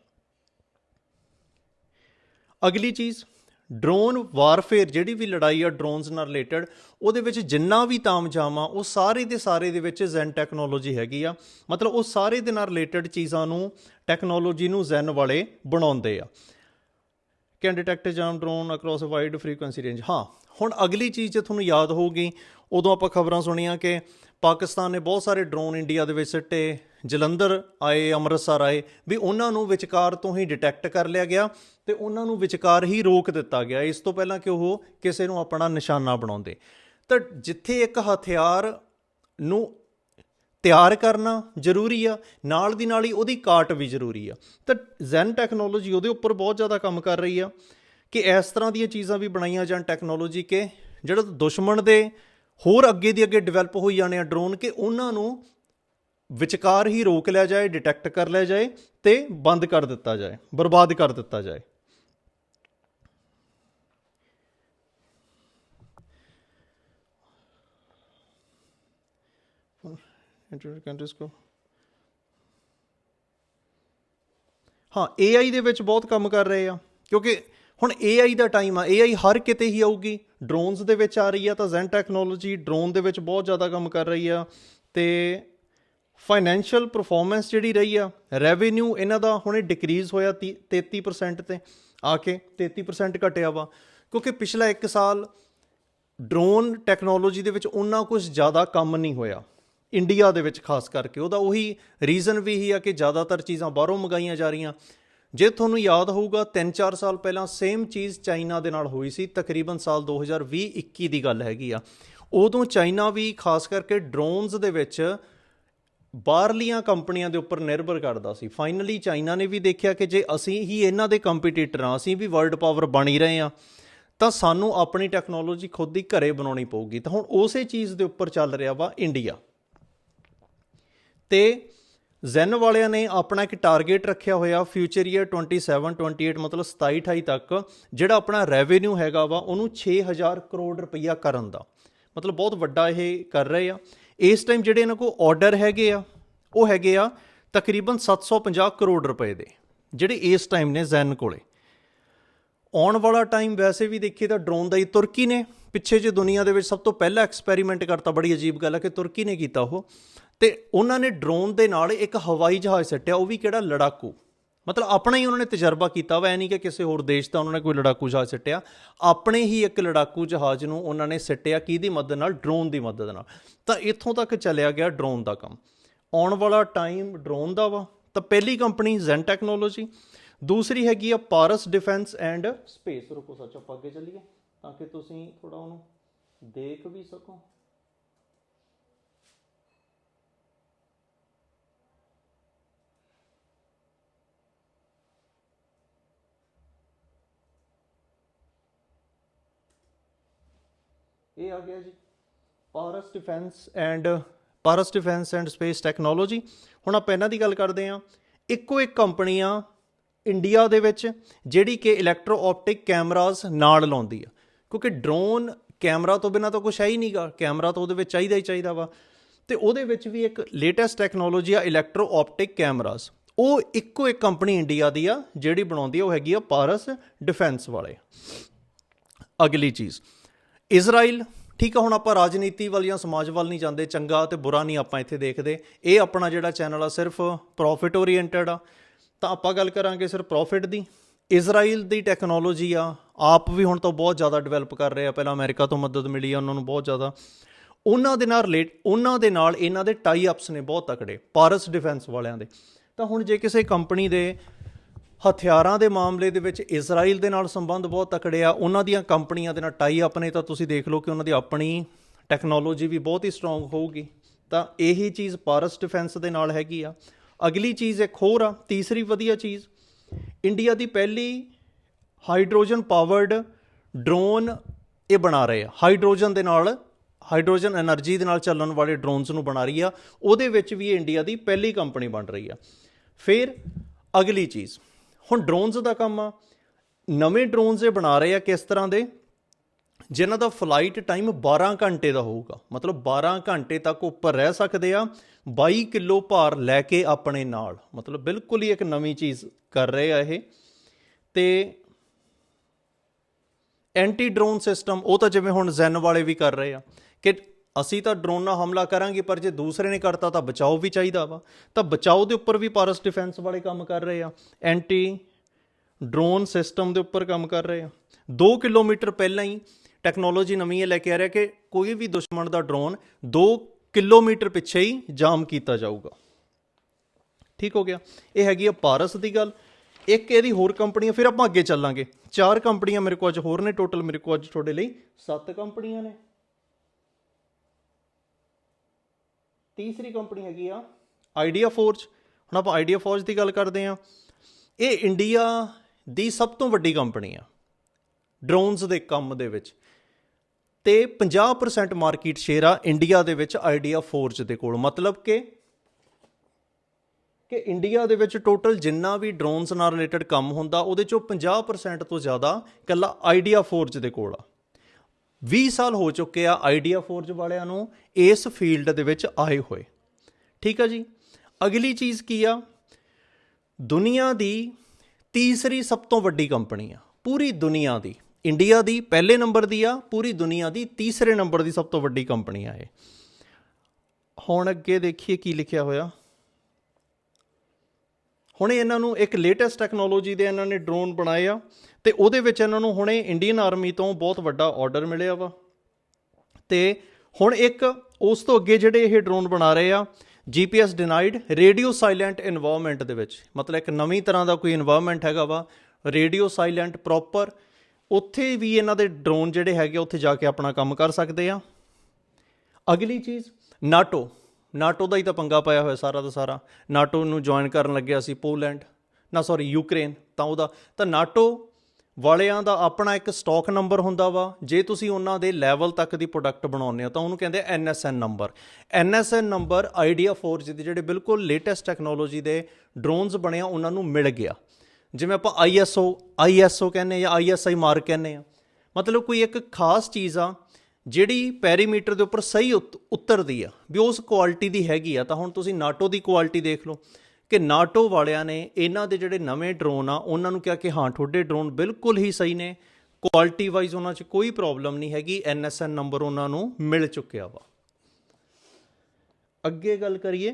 ਅਗਲੀ ਚੀਜ਼ ਡਰੋਨ ਵਾਰਫੇਅਰ ਜਿਹੜੀ ਵੀ ਲੜਾਈ ਆ ਡਰੋਨਸ ਨਾਲ ਰਿਲੇਟਡ ਉਹਦੇ ਵਿੱਚ ਜਿੰਨਾ ਵੀ ਤਾਮਝਾਮ ਆ, ਉਹ ਸਾਰੇ ਦੇ ਸਾਰੇ ਦੇ ਵਿੱਚ ਜ਼ੈਨ ਟੈਕਨੋਲੋਜੀ ਹੈਗੀ ਆ। ਮਤਲਬ ਉਹ ਸਾਰੇ ਦੇ ਨਾਲ ਰਿਲੇਟਡ ਚੀਜ਼ਾਂ ਨੂੰ ਟੈਕਨੋਲੋਜੀ ਨੂੰ ਜ਼ੈਨ ਵਾਲੇ ਬਣਾਉਂਦੇ ਆ। Can detect jam drone across a wide frequency range ਹਾਂ, ਹੁਣ ਅਗਲੀ ਚੀਜ਼ ਜੇ ਤੁਹਾਨੂੰ ਯਾਦ ਹੋਊਗੀ, ਉਦੋਂ ਆਪਾਂ ਖਬਰਾਂ ਸੁਣੀਆਂ ਕਿ ਪਾਕਿਸਤਾਨ ਨੇ ਬਹੁਤ ਸਾਰੇ ਡਰੋਨ ਇੰਡੀਆ ਦੇ ਵਿੱਚ ਸਿੱਟੇ ਜਲੰਧਰ ਆਏ, ਅੰਮ੍ਰਿਤਸਰ ਆਏ, ਵੀ ਉਹਨਾਂ ਨੂੰ ਵਿਚਕਾਰ ਤੋਂ ਹੀ ਡਿਟੈਕਟ ਕਰ ਲਿਆ ਗਿਆ ਤੇ ਉਹਨਾਂ ਨੂੰ ਵਿਚਕਾਰ ਹੀ ਰੋਕ ਦਿੱਤਾ ਗਿਆ। ਇਸ ਤੋਂ ਪਹਿਲਾਂ ਕਿ ਉਹ ਕਿਸੇ ਨੂੰ ਆਪਣਾ ਨਿਸ਼ਾਨਾ ਬਣਾਉਂਦੇ। ਤਾਂ ਜਿੱਥੇ ਇੱਕ ਹਥਿਆਰ ਨੂੰ ਤਿਆਰ ਕਰਨਾ ਜ਼ਰੂਰੀ ਆ, ਨਾਲ ਦੀ ਨਾਲ ਹੀ ਉਹਦੀ ਕਾਟ ਵੀ ਜ਼ਰੂਰੀ ਆ। ਤਾਂ ਜ਼ੈਨ ਟੈਕਨੋਲੋਜੀ ਉਹਦੇ ਉੱਪਰ ਬਹੁਤ ਜ਼ਿਆਦਾ ਕੰਮ ਕਰ ਰਹੀ ਆ ਕਿ ਇਸ ਤਰ੍ਹਾਂ ਦੀਆਂ ਚੀਜ਼ਾਂ ਵੀ ਬਣਾਈਆਂ ਜਾਣ ਟੈਕਨੋਲੋਜੀ ਕਿ, ਜਿਹੜਾ ਦੁਸ਼ਮਣ ਦੇ ਹੋਰ ਅੱਗੇ ਦੀ ਅੱਗੇ ਡਿਵੈਲਪ ਹੋਈ ਜਾਣੇ ਆ ਡਰੋਨ ਕਿ, ਉਹਨਾਂ ਨੂੰ ਵਿਚਕਾਰ ਹੀ ਰੋਕ ਲਿਆ ਜਾਏ ਡਿਟੈਕਟ ਕਰ ਲਿਆ ਜਾਏ ਤੇ ਬੰਦ ਕਰ ਦਿੱਤਾ ਜਾਏ, ਬਰਬਾਦ ਕਰ ਦਿੱਤਾ ਜਾਏ। ਇੰਟਰਨੈਟ ਕੰਟਰੀਜ਼ ਕੋ ਹਾਂ AI ਦੇ ਵਿੱਚ ਬਹੁਤ ਕੰਮ ਕਰ ਰਹੇ ਆ, ਕਿਉਂਕਿ ਹੁਣ AI ਦਾ ਟਾਈਮ ਆ AI ਹਰ ਕਿਤੇ ਹੀ ਆਊਗੀ। ਡਰੋਨਸ ਦੇ ਵਿੱਚ ਆ ਰਹੀ ਆ ਤਾਂ ਜ਼ੈਨ ਟੈਕਨੋਲੋਜੀ ਡਰੋਨ ਦੇ ਵਿੱਚ ਬਹੁਤ ਜ਼ਿਆਦਾ ਕੰਮ ਕਰ ਰਹੀ ਆ ਤੇ ਫਾਈਨੈਂਸ਼ੀਅਲ ਪਰਫਾਰਮੈਂਸ ਜਿਹੜੀ ਰਹੀ ਆ ਰੈਵਨਿਊ ਇਹਨਾਂ ਦਾ ਹੁਣੇ ਡਿਕਰੀਜ਼ ਹੋਇਆ ਤੀ- 33% ਤੇ, ਆ ਕੇ 33% ਘਟਿਆ ਵਾ। ਕਿਉਂਕਿ ਪਿਛਲਾ 1 ਸਾਲ ਡਰੋਨ ਟੈਕਨੋਲੋਜੀ ਦੇ ਵਿੱਚ ਉਹਨਾਂ ਕੁਝ ਜ਼ਿਆਦਾ ਕੰਮ ਨਹੀਂ ਹੋਇਆ ਇੰਡੀਆ ਦੇ ਵਿੱਚ ਖਾਸ ਕਰਕੇ। ਉਹਦਾ ਉਹੀ ਰੀਜ਼ਨ ਵੀ ਹੀ ਆ ਕਿ ਜ਼ਿਆਦਾਤਰ ਚੀਜ਼ਾਂ ਬਾਹਰੋਂ ਮੰਗਾਈਆਂ ਜਾ ਰਹੀਆਂ। ਜੇ ਤੁਹਾਨੂੰ ਯਾਦ ਹੋਊਗਾ 3-4 ਸਾਲ ਪਹਿਲਾਂ ਸੇਮ ਚੀਜ਼ ਚਾਈਨਾ ਦੇ ਨਾਲ ਹੋਈ ਸੀ, ਤਕਰੀਬਨ ਸਾਲ 2020-21 ਦੀ ਗੱਲ ਹੈਗੀ ਆ। ਉਦੋਂ ਚਾਈਨਾ ਵੀ ਖਾਸ ਕਰਕੇ ਡਰੋਨਸ ਦੇ ਵਿੱਚ ਬਾਹਰਲੀਆਂ ਕੰਪਨੀਆਂ ਦੇ ਉੱਪਰ ਨਿਰਭਰ ਕਰਦਾ ਸੀ। ਫਾਈਨਲੀ ਚਾਈਨਾ ਨੇ ਵੀ ਦੇਖਿਆ ਕਿ ਜੇ ਅਸੀਂ ਹੀ ਇਹਨਾਂ ਦੇ ਕੰਪੀਟੀਟਰ ਹਾਂ, ਅਸੀਂ ਵੀ ਵਰਲਡ ਪਾਵਰ ਬਣ ਹੀ ਰਹੇ ਹਾਂ, ਤਾਂ ਸਾਨੂੰ ਆਪਣੀ ਟੈਕਨੋਲੋਜੀ ਖੁਦ ਹੀ ਘਰੇ ਬਣਾਉਣੀ ਪਊਗੀ। ਤਾਂ ਹੁਣ ਉਸੇ ਚੀਜ਼ ਦੇ ਉੱਪਰ ਚੱਲ ਰਿਹਾ ਵਾ ਇੰਡੀਆ ਤੇ ਜ਼ੈਨ ਵਾਲਿਆਂ ਨੇ ਆਪਣਾ ਇੱਕ ਟਾਰਗੇਟ ਰੱਖਿਆ ਹੋਇਆ ਫਿਊਚਰ ਈਅਰ 27 28 ਮਤਲਬ 27 28 ਤੱਕ, ਜਿਹੜਾ ਆਪਣਾ ਰੈਵਨਿਊ ਹੈਗਾ ਵਾ, ਉਹਨੂੰ 6000 ਕਰੋੜ ਰੁਪਈਆ ਕਰਨ ਦਾ। ਮਤਲਬ ਬਹੁਤ ਵੱਡਾ ਇਹ ਕਰ ਰਹੇ ਆ। ਇਸ ਟਾਈਮ ਜਿਹੜੇ ਇਹਨਾਂ ਕੋਲ ਆਰਡਰ ਹੈਗੇ ਆ, ਉਹ ਹੈਗੇ ਆ ਤਕਰੀਬਨ 750 ਕਰੋੜ ਰੁਪਏ ਦੇ, ਜਿਹੜੇ ਇਸ ਟਾਈਮ ਨੇ ਜ਼ੈਨ ਕੋਲੇ। ਆਉਣ ਵਾਲਾ ਟਾਈਮ ਵੈਸੇ ਵੀ ਦੇਖੀਏ ਤਾਂ ਡਰੋਨ ਦਾ ਹੀ ਤੁਰਕੀ ਨੇ, ਪਿੱਛੇ ਜੇ ਦੁਨੀਆ ਦੇ ਵਿੱਚ ਸਭ ਤੋਂ ਪਹਿਲਾ ਐਕਸਪੈਰੀਮੈਂਟ ਕਰਤਾ, ਬੜੀ ਅਜੀਬ ਗੱਲ ਹੈ ਕਿ ਤੁਰਕੀ ਨੇ ਕੀਤਾ ਉਹ। ਤੇ ਉਹਨਾਂ ਨੇ ਡਰੋਨ ਦੇ ਨਾਲ ਇੱਕ ਹਵਾਈ ਜਹਾਜ਼ ਸੱਟਿਆ, ਉਹ ਵੀ ਕਿਹੜਾ ਲੜਾਕੂ। ਮਤਲਬ ਆਪਣਾ ਹੀ ਉਹਨਾਂ ਨੇ ਤਜਰਬਾ ਕੀਤਾ ਵਾ ਐ ਨਹੀਂ ਕਿ ਕਿਸੇ ਹੋਰ ਦੇਸ਼ ਦਾ ਉਹਨਾਂ ਨੇ ਕੋਈ ਲੜਾਕੂ ਜਹਾਜ਼ ਸਿੱਟਿਆ। ਆਪਣੇ ਹੀ ਇੱਕ ਲੜਾਕੂ ਜਹਾਜ਼ ਨੂੰ ਉਹਨਾਂ ਨੇ ਸਿੱਟਿਆ ਕਿਹਦੀ ਮਦਦ ਨਾਲ? ਡਰੋਨ ਦੀ ਮਦਦ ਨਾਲ। ਤਾਂ ਇੱਥੋਂ ਤੱਕ ਚੱਲਿਆ ਗਿਆ ਡਰੋਨ ਦਾ ਕੰਮ। ਆਉਣ ਵਾਲਾ ਟਾਈਮ ਡਰੋਨ ਦਾ ਵਾ। ਤਾਂ ਪਹਿਲੀ ਕੰਪਨੀ ਜ਼ੈਨ ਟੈਕਨੋਲੋਜੀ ਦੂਸਰੀ ਹੈਗੀ ਆ ਪਾਰਸ ਡਿਫੈਂਸ ਐਂਡ ਸਪੇਸ ਰੁਕੋ ਸੱਚ, ਆਪਾਂ ਅੱਗੇ ਚੱਲੀਏ ਤਾਂ ਕਿ ਤੁਸੀਂ ਥੋੜਾ ਉਹਨੂੰ ਦੇਖ ਵੀ ਸਕੋ। ਇਹ ਆ ਗਿਆ ਜੀ, Paras defence and, Paras defence and space technology. ਹੁਣ ਆਪਾਂ ਇਹਨਾਂ ਦੀ ਗੱਲ ਕਰਦੇ ਹਾਂ। ਇੱਕੋ ਇੱਕ ਕੰਪਨੀ ਆ ਇੰਡੀਆ ਦੇ ਵਿੱਚ, ਜਿਹੜੀ ਕਿ ਇਲੈਕਟ੍ਰੋ ਆਪਟਿਕ ਕੈਮਰਾਜ਼ ਨਾਲ ਲਾਉਂਦੀ ਆ। ਕਿਉਂਕਿ ਡਰੋਨ ਕੈਮਰਾ ਤੋਂ ਬਿਨਾ ਤਾਂ ਕੁਝ ਹੈ ਹੀ ਨਹੀਂਗਾ। ਕੈਮਰਾ ਤਾਂ ਉਹਦੇ ਵਿੱਚ ਚਾਹੀਦਾ ਹੀ ਚਾਹੀਦਾ ਵਾ। ਤੇ ਉਹਦੇ ਵਿੱਚ ਵੀ ਇੱਕ ਲੇਟੈਸਟ ਟੈਕਨੋਲੋਜੀ ਆ ਇਲੈਕਟ੍ਰੋ ਆਪਟਿਕ ਕੈਮਰਾਸ ਉਹ ਇੱਕੋ ਇੱਕ ਕੰਪਨੀ ਇੰਡੀਆ ਦੀ ਆ, ਜਿਹੜੀ ਬਣਾਉਂਦੀ ਆ, ਉਹ ਹੈਗੀ ਆ ਪਾਰਸ ਡਿਫੈਂਸ ਵਾਲੇ। ਅਗਲੀ ਚੀਜ਼। ਇਜ਼ਰਾਈਲ, ਠੀਕ ਆ, ਹੁਣ ਆਪਾਂ ਰਾਜਨੀਤੀ ਵੱਲ ਜਾਂ ਸਮਾਜ ਵੱਲ ਨਹੀਂ ਜਾਂਦੇ, ਚੰਗਾ ਤੇ ਬੁਰਾ ਨਹੀਂ ਆਪਾਂ ਇੱਥੇ ਦੇਖਦੇ। ਇਹ ਆਪਣਾ ਜਿਹੜਾ ਚੈਨਲ ਆ, ਸਿਰਫ ਪ੍ਰੋਫਿਟ ਓਰੀਐਂਟਡ ਆ। ਤਾਂ ਆਪਾਂ ਗੱਲ ਕਰਾਂਗੇ ਸਿਰਫ ਪ੍ਰੋਫਿਟ ਦੀ। ਇਜ਼ਰਾਈਲ ਦੀ ਟੈਕਨੋਲੋਜੀ ਆ, ਆਪ ਵੀ ਹੁਣ ਤੋਂ ਬਹੁਤ ਜ਼ਿਆਦਾ ਡਿਵੈਲਪ ਕਰ ਰਹੇ ਆ। ਪਹਿਲਾਂ ਅਮਰੀਕਾ ਤੋਂ ਮਦਦ ਮਿਲੀ ਆ, ਉਹਨਾਂ ਨੂੰ ਬਹੁਤ ਜ਼ਿਆਦਾ। ਉਹਨਾਂ ਦੇ ਨਾਲ ਰਿਲੇਟ ਉਹਨਾਂ ਦੇ ਨਾਲ ਇਹਨਾਂ ਦੇ ਟਾਈ ਅਪਸ ਨੇ ਬਹੁਤ ਤਕੜੇ, ਪਾਰਸ ਡਿਫੈਂਸ ਵਾਲਿਆਂ ਦੇ। ਤਾਂ ਹੁਣ ਜੇ ਕਿਸੇ ਕੰਪਨੀ ਦੇ ਹਥਿਆਰਾਂ ਦੇ ਮਾਮਲੇ ਦੇ ਵਿੱਚ ਇਜ਼ਰਾਈਲ ਦੇ ਨਾਲ ਸੰਬੰਧ ਬਹੁਤ ਤਕੜੇ ਆ। ਉਹਨਾਂ ਦੀਆਂ ਕੰਪਨੀਆਂ ਦੇ ਨਾਲ ਟਾਈ ਅਪ ਨੇ ਤਾਂ ਤੁਸੀਂ ਦੇਖ ਲਓ ਕਿ ਉਹਨਾਂ ਦੀ ਆਪਣੀ ਟੈਕਨੋਲੋਜੀ ਵੀ ਬਹੁਤ ਹੀ ਸਟਰੋਂਗ ਹੋਊਗੀ। ਤਾਂ ਇਹੀ ਚੀਜ਼ ਪਾਰਸ ਡਿਫੈਂਸ ਦੇ ਨਾਲ ਹੈਗੀ ਆ। ਅਗਲੀ ਚੀਜ਼ ਇੱਕ ਹੋਰ ਆ, ਤੀਸਰੀ ਵਧੀਆ ਚੀਜ਼। ਇੰਡੀਆ ਦੀ ਪਹਿਲੀ ਹਾਈਡਰੋਜਨ ਪਾਵਰਡ ਡਰੋਨ ਇਹ ਬਣਾ ਰਹੇ ਆ। ਹਾਈਡਰੋਜਨ ਦੇ ਨਾਲ ਹਾਈਡਰੋਜਨ એનર્ਜੀ ਦੇ ਨਾਲ ਚੱਲਣ ਵਾਲੇ ਡਰੋਨਸ ਨੂੰ ਬਣਾ ਰਹੀ ਆ। ਉਹਦੇ ਵਿੱਚ ਵੀ ਇੰਡੀਆ ਦੀ ਪਹਿਲੀ ਕੰਪਨੀ ਬਣ ਰਹੀ ਆ। ਫਿਰ ਅਗਲੀ ਚੀਜ਼। ਹੁਣ ਡਰੋਨਸ ਦਾ ਕੰਮ ਆ। ਨਵੇਂ ਡਰੋਨਸ ਇਹ ਬਣਾ ਰਹੇ ਆ ਕਿਸ ਤਰ੍ਹਾਂ ਦੇ? ਜਿਨ੍ਹਾਂ ਦਾ ਫਲਾਈਟ ਟਾਈਮ 12 ਘੰਟੇ ਦਾ ਹੋਊਗਾ। ਮਤਲਬ 12 ਘੰਟੇ ਤੱਕ ਉੱਪਰ ਰਹਿ ਸਕਦੇ ਆ। 22 ਕਿਲੋ ਭਾਰ ਲੈ ਕੇ ਆਪਣੇ ਨਾਲ। ਮਤਲਬ ਬਿਲਕੁਲ ਹੀ ਇੱਕ ਨਵੀਂ ਚੀਜ਼ ਕਰ ਰਹੇ ਆ ਇਹ। ਤੇ ਐਂਟੀ ਡਰੋਨ ਸਿਸਟਮ ਉਹ ਤਾਂ ਜਿਵੇਂ ਹੁਣ ਜ਼ੈਨ ਵਾਲੇ ਵੀ ਕਰ ਰਹੇ ਆ। ਕਿ ਅਸੀਂ ਤਾਂ ਡਰੋਨ ਨਾਲ ਹਮਲਾ ਕਰਾਂਗੇ, ਪਰ ਜੇ ਦੂਸਰੇ ਨੇ ਕਰਤਾ ਤਾਂ ਬਚਾਓ ਵੀ ਚਾਹੀਦਾ ਵਾ। ਤਾਂ ਬਚਾਓ ਦੇ ਉੱਪਰ ਵੀ ਪਾਰਸ ਡਿਫੈਂਸ ਵਾਲੇ ਕੰਮ ਕਰ ਰਹੇ ਆ। ਐਂਟੀ ਡਰੋਨ ਸਿਸਟਮ ਦੇ ਉੱਪਰ ਕੰਮ ਕਰ ਰਹੇ ਆ। 2 ਕਿਲੋਮੀਟਰ ਪਹਿਲਾਂ ਹੀ ਟੈਕਨੋਲੋਜੀ ਨਵੀਂ ਹੈ ਲੈ ਕੇ ਆ ਰਿਹਾ ਕਿ ਕੋਈ ਵੀ ਦੁਸ਼ਮਣ ਦਾ ਡਰੋਨ 2 ਕਿਲੋਮੀਟਰ ਪਿੱਛੇ ਹੀ ਜਾਮ ਕੀਤਾ ਜਾਊਗਾ। ਠੀਕ ਹੋ ਗਿਆ। ਇਹ ਹੈਗੀ ਆ ਪਾਰਸ ਦੀ ਗੱਲ। ਇੱਕ ਇਹਦੀ ਹੋਰ ਕੰਪਨੀਆਂ, ਫਿਰ ਆਪਾਂ ਅੱਗੇ ਚੱਲਾਂਗੇ। ਚਾਰ ਕੰਪਨੀਆਂ ਮੇਰੇ ਕੋਲ ਅੱਜ, ਹੋਰ ਨੇ ਟੋਟਲ ਮੇਰੇ ਕੋਲ ਅੱਜ ਤੁਹਾਡੇ ਲਈ ਸੱਤ ਕੰਪਨੀਆਂ ਨੇ। ਤੀਸਰੀ ਕੰਪਨੀ ਹੈਗੀ ਆ, ਆਈਡੀਆ ਫੋਰਜ। ਹੁਣ ਆਪਾਂ ਆਈਡੀਆ ਫੋਰਜ ਦੀ ਗੱਲ ਕਰਦੇ ਆ ਇਹ ਇੰਡੀਆ ਦੀ ਸਭ ਤੋਂ ਵੱਡੀ ਕੰਪਨੀ ਆ ਡਰੋਨਸ ਦੇ ਕੰਮ ਦੇ ਵਿੱਚ। ਤੇ 50% ਮਾਰਕੀਟ ਸ਼ੇਅਰ ਆ ਇੰਡੀਆ ਦੇ ਵਿੱਚ ਆਈਡੀਆ ਫੋਰਜ ਦੇ ਕੋਲ। ਮਤਲਬ ਕਿ ਕਿ ਇੰਡੀਆ ਦੇ ਵਿੱਚ ਟੋਟਲ ਜਿੰਨਾ ਵੀ ਡਰੋਨਸ ਨਾਲ ਰਿਲੇਟਡ ਕੰਮ ਹੁੰਦਾ, ਉਹਦੇ ਚੋਂ 50% ਤੋਂ ਜ਼ਿਆਦਾ ਕੱਲਾ ਆਈਡੀਆ ਫੋਰਜ ਦੇ ਕੋਲ ਆ। 20 ਸਾਲ ਹੋ ਚੁੱਕੇ ਆ ਆਈਡੀਆ ਫੋਰਜ ਵਾਲਿਆਂ ਨੂੰ ਇਸ ਫੀਲਡ ਦੇ ਵਿੱਚ ਆਏ ਹੋਏ। ਠੀਕ ਆ ਜੀ? ਅਗਲੀ ਚੀਜ਼ ਕੀ ਆ? ਦੁਨੀਆ ਦੀ ਤੀਸਰੀ ਸਭ ਤੋਂ ਵੱਡੀ ਕੰਪਨੀ ਆ। ਪੂਰੀ ਦੁਨੀਆ ਦੀ। ਇੰਡੀਆ ਦੀ ਪਹਿਲੇ ਨੰਬਰ ਦੀ ਆ, ਪੂਰੀ ਦੁਨੀਆ ਦੀ ਤੀਸਰੇ ਨੰਬਰ ਦੀ ਸਭ ਤੋਂ ਵੱਡੀ ਕੰਪਨੀ ਆ ਇਹ। ਹੁਣ ਅੱਗੇ ਦੇਖੀਏ ਕੀ ਲਿਖਿਆ ਹੋਇਆ। ਹੁਣੇ ਇਹਨਾਂ ਨੂੰ ਇੱਕ ਲੇਟੈਸਟ ਟੈਕਨੋਲੋਜੀ ਦੇ ਇਹਨਾਂ ਨੇ ਡਰੋਨ ਬਣਾਏ ਆ ਤੇ ਉਹਦੇ ਵਿੱਚ ਇਹਨਾਂ ਨੂੰ ਹੁਣੇ ਇੰਡੀਅਨ ਆਰਮੀ ਤੋਂ ਬਹੁਤ ਵੱਡਾ ਆਰਡਰ ਮਿਲਿਆ ਵਾ। ਤੇ ਹੁਣ ਇੱਕ ਉਸ ਤੋਂ ਅੱਗੇ ਜਿਹੜੇ ਇਹ ਡਰੋਨ ਬਣਾ ਰਹੇ ਆ GPS denied radio silent environment ਦੇ ਵਿੱਚ। ਮਤਲਬ ਇੱਕ ਨਵੀਂ ਤਰ੍ਹਾਂ ਦਾ ਕੋਈ এনवायरमेंट ਹੈਗਾ ਵਾ ਰੇਡੀਓ ਸਾਇਲੈਂਟ ਪ੍ਰੋਪਰ ਉੱਥੇ ਵੀ ਇਹਨਾਂ ਦੇ ਡਰੋਨ ਜਿਹੜੇ ਹੈਗੇ ਉੱਥੇ ਜਾ ਕੇ ਆਪਣਾ ਕੰਮ ਕਰ ਸਕਦੇ ਆ। ਅਗਲੀ ਚੀਜ਼ ਨਾਟੋ ਨਾਟੋ ਦਾ ਹੀ ਤਾਂ ਪੰਗਾ ਪਾਇਆ ਹੋਇਆ ਸਾਰਾ ਦਾ ਸਾਰਾ। ਨਾਟੋ ਨੂੰ ਜੁਆਇਨ ਕਰਨ ਲੱਗਿਆ ਸੀ ਪੋਲੈਂਡ। ਨਾ ਸੌਰੀ ਯੂਕਰੇਨ। ਤਾਂ ਉਹਦਾ ਤਾਂ ਨਾਟੋ ਵਾਲਿਆਂ ਦਾ ਆਪਣਾ ਇੱਕ ਸਟਾਕ ਨੰਬਰ ਹੁੰਦਾ ਵਾ। ਜੇ ਤੁਸੀਂ ਉਹਨਾਂ ਦੇ ਲੈਵਲ ਤੱਕ ਦੀ ਪ੍ਰੋਡਕਟ ਬਣਾਉਂਦੇ ਹੋ, ਤਾਂ ਉਹਨੂੰ ਕਹਿੰਦੇ NSN number NSN number ideaForge ਦੇ ਜਿਹੜੇ ਬਿਲਕੁਲ ਲੇਟੈਸਟ ਟੈਕਨੋਲੋਜੀ ਦੇ ਡਰੋਨਸ ਬਣੇ ਆ, ਉਹਨਾਂ ਨੂੰ ਮਿਲ ਗਿਆ। ਜਿਵੇਂ ਆਪਾਂ ਆਈਐਸਓ ਆਈਐਸਓ ਕਹਿੰਦੇ ਜਾਂ ਆਈਐਸਆਈ ਮਾਰਕ ਕਹਿੰਦੇ ਆ। ਮਤਲਬ ਕੋਈ ਇੱਕ ਖਾਸ ਚੀਜ਼ ਆ ਜਿਹੜੀ ਪੈਰੀਮੀਟਰ ਦੇ ਉੱਪਰ ਸਹੀ ਉਤ- ਉਤਰਦੀ ਆ, ਵੀ ਉਸ ਕੁਆਲਿਟੀ ਦੀ ਹੈਗੀ ਆ, ਤਾਂ ਹੁਣ ਤੁਸੀਂ ਨਾਟੋ ਦੀ ਕੁਆਲਿਟੀ ਦੇਖ ਲਓ ਕਿ ਨਾਟੋ ਵਾਲਿਆਂ ਨੇ ਇਹਨਾਂ ਦੇ ਜਿਹੜੇ ਨਵੇਂ ਡਰੋਨ ਆ, ਉਹਨਾਂ ਨੂੰ ਕਿਹਾ ਕਿ ਹਾਂ, ਤੁਹਾਡੇ ਡਰੋਨ ਬਿਲਕੁਲ ਹੀ ਸਹੀ ਨੇ ਕੁਆਲਿਟੀ ਵਾਈਜ਼ ਉਹਨਾਂ 'ਚ ਕੋਈ ਪ੍ਰੋਬਲਮ ਨਹੀਂ ਹੈਗੀ ਐਨਐਸਐਨ ਨੰਬਰ ਉਹਨਾਂ ਨੂੰ ਮਿਲ ਚੁੱਕਿਆ ਵਾ। ਅੱਗੇ ਗੱਲ ਕਰੀਏ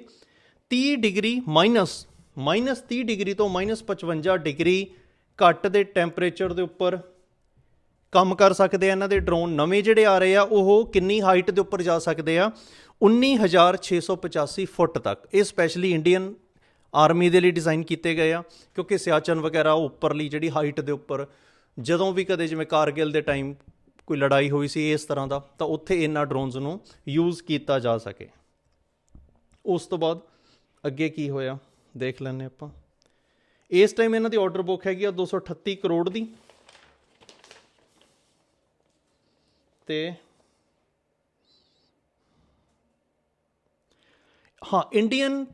30 ਡਿਗਰੀ ਮਾਈਨਸ ਮਾਈਨਸ 30 ਡਿਗਰੀ ਤੋਂ ਮਾਈਨਸ 55 ਡਿਗਰੀ ਘੱਟ ਦੇ ਟੈਂਪਰੇਚਰ ਦੇ ਉੱਪਰ ਕੰਮ ਕਰ ਸਕਦੇ ਆ ਇਹਨਾਂ ਦੇ ਡਰੋਨ ਨਵੇਂ ਜਿਹੜੇ ਆ ਰਹੇ ਆ, ਉਹ ਕਿੰਨੀ ਹਾਈਟ ਦੇ ਉੱਪਰ ਜਾ ਸਕਦੇ ਆ? 19685 ਫੁੱਟ ਤੱਕ। ਇਹ ਸਪੈਸ਼ਲੀ ਇੰਡੀਅਨ ਆਰਮੀ ਦੇ ਲਈ ਡਿਜ਼ਾਈਨ ਕੀਤੇ ਗਏ ਆ, ਕਿਉਂਕਿ ਸਿਆਚਨ ਵਗੈਰਾ ਉੱਪਰਲੀ ਜਿਹੜੀ ਹਾਈਟ ਦੇ ਉੱਪਰ, ਜਦੋਂ ਵੀ ਕਦੇ ਜਿਵੇਂ ਕਾਰਗਿਲ ਦੇ ਟਾਈਮ ਕੋਈ ਲੜਾਈ ਹੋਈ ਸੀ ਇਸ ਤਰ੍ਹਾਂ ਦਾ, ਤਾਂ ਉੱਥੇ ਇਹਨਾਂ ਡਰੋਨਸ ਨੂੰ ਯੂਜ਼ ਕੀਤਾ ਜਾ ਸਕੇ। ਉਸ ਤੋਂ ਬਾਅਦ ਅੱਗੇ ਕੀ ਹੋਇਆ? ਦੇਖ ਲੈਂਦੇ ਆਪਾਂ। ਇਸ ਟਾਈਮ ਇਹਨਾਂ ਦੀ ਆਰਡਰ ਬੁੱਕ ਹੈਗੀ ਆ 238 ਕਰੋੜ ਦੀ। ਤੇ ਹਾਂ ਇੰਡੀਅਨ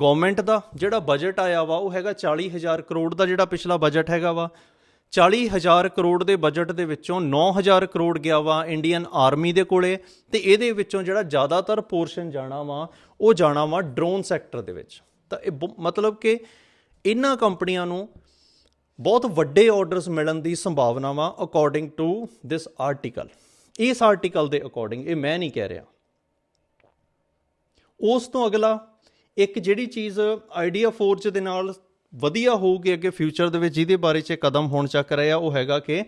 ਗਵਰਨਮੈਂਟ ਦਾ ਜਿਹੜਾ ਬਜਟ ਆਇਆ ਵਾ, ਉਹ ਹੈਗਾ 40000 ਕਰੋੜ ਦਾ ਜਿਹੜਾ ਪਿਛਲਾ ਬਜਟ ਹੈਗਾ ਵਾ। 40000 ਕਰੋੜ ਦੇ ਬਜਟ ਦੇ ਵਿੱਚੋਂ 9000 ਕਰੋੜ ਗਿਆ ਵਾ ਇੰਡੀਅਨ ਆਰਮੀ ਦੇ ਕੋਲੇ ਤੇ ਇਹਦੇ ਵਿੱਚੋਂ ਜਿਹੜਾ ਜ਼ਿਆਦਾਤਰ ਪੋਰਸ਼ਨ ਜਾਣਾ ਵਾ, ਉਹ ਜਾਣਾ ਵਾ ਡਰੋਨ ਸੈਕਟਰ ਦੇ ਵਿੱਚ। ਤਾਂ ਇਹ ਬ- ਮਤਲਬ ਕਿ ਇਹਨਾਂ ਕੰਪਨੀਆਂ ਨੂੰ ਬਹੁਤ ਵੱਡੇ ਆਰਡਰਸ ਮਿਲਣ ਦੀ ਸੰਭਾਵਨਾ ਵਾ ਅਕੋਰਡਿੰਗ ਟੂ ਦਿਸ ਆਰਟੀਕਲ ਇਸ ਆਰਟੀਕਲ ਦੇ ਅਕੋਰਡਿੰਗ ਇਹ ਮੈਂ ਨਹੀਂ ਕਹਿ ਰਿਹਾ। ਉਸ ਤੋਂ ਅਗਲਾ, ਇੱਕ ਜਿਹੜੀ ਚੀਜ਼ ਆਈਡੀਆ ਫੋਰਜ ਦੇ ਨਾਲ ਵਧੀਆ ਹੋਊਗੀ ਅੱਗੇ ਫਿਊਚਰ ਦੇ ਵਿੱਚ, ਜਿਹਦੇ ਬਾਰੇ 'ਚ ਇਹ ਕਦਮ ਹੋਣ ਚੱਕ ਰਿਹਾ, ਉਹ ਹੈਗਾ ਕਿ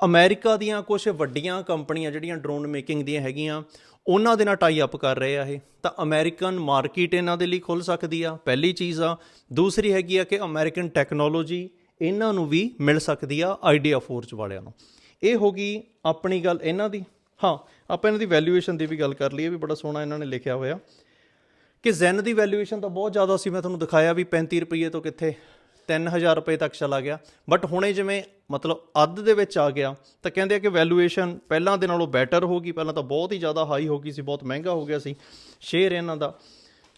ਅਮਰੀਕਾ ਦੀਆਂ ਕੁਝ ਵੱਡੀਆਂ ਕੰਪਨੀਆਂ ਜਿਹੜੀਆਂ ਡਰੋਨ ਮੇਕਿੰਗ ਦੀਆਂ ਹੈਗੀਆਂ, ਉਹਨਾਂ ਦੇ ਨਾਲ ਟਾਈ ਅਪ ਕਰ ਰਹੇ ਆ ਇਹ। ਤਾਂ ਅਮਰੀਕਨ ਮਾਰਕੀਟ ਇਹਨਾਂ ਦੇ ਲਈ ਖੁੱਲ ਸਕਦੀ ਆ, ਪਹਿਲੀ ਚੀਜ਼ ਆ। ਦੂਸਰੀ ਹੈਗੀ ਆ ਕਿ ਅਮਰੀਕਨ ਟੈਕਨੋਲੋਜੀ ਇਹਨਾਂ ਨੂੰ ਵੀ ਮਿਲ ਸਕਦੀ ਆ ਆਈਡੀਆ ਫੋਰਜ ਵਾਲਿਆਂ ਨੂੰ। ਇਹ ਹੋ ਗਈ ਆਪਣੀ ਗੱਲ ਇਹਨਾਂ ਦੀ। ਹਾਂ, ਆਪਾਂ ਇਹਨਾਂ ਦੀ ਵੈਲਿਊਏਸ਼ਨ ਦੀ ਵੀ ਗੱਲ ਕਰ ਲਈਏ ਵੀ ਬੜਾ ਸੋਹਣਾ ਇਹਨਾਂ ਨੇ ਲਿਖਿਆ ਹੋਇਆ। ਕਿ ਜ਼ੈਨ ਦੀ ਵੈਲਿਊਏਸ਼ਨ ਤਾਂ ਬਹੁਤ ਜ਼ਿਆਦਾ ਸੀ, ਮੈਂ ਤੁਹਾਨੂੰ ਦਿਖਾਇਆ ਵੀ 35 ਰੁਪਏ ਤੋਂ ਕਿੱਥੇ 3000 ਰੁਪਏ ਤੱਕ ਚਲਾ ਗਿਆ। ਬਟ ਹੁਣੇ ਜਿਵੇਂ ਮਤਲਬ ਅੱਧ ਦੇ ਵਿੱਚ ਆ ਗਿਆ, ਤਾਂ ਕਹਿੰਦੇ ਆ ਕਿ ਵੈਲਿਊਏਸ਼ਨ ਪਹਿਲਾਂ ਦੇ ਨਾਲੋਂ ਬੈਟਰ ਹੋ ਗਈ। ਪਹਿਲਾਂ ਤਾਂ ਬਹੁਤ ਹੀ ਜ਼ਿਆਦਾ ਹਾਈ ਹੋ ਗਈ ਸੀ, ਬਹੁਤ ਮਹਿੰਗਾ ਹੋ ਗਿਆ ਸੀ। ਸ਼ੇਅਰ ਇਹਨਾਂ ਦਾ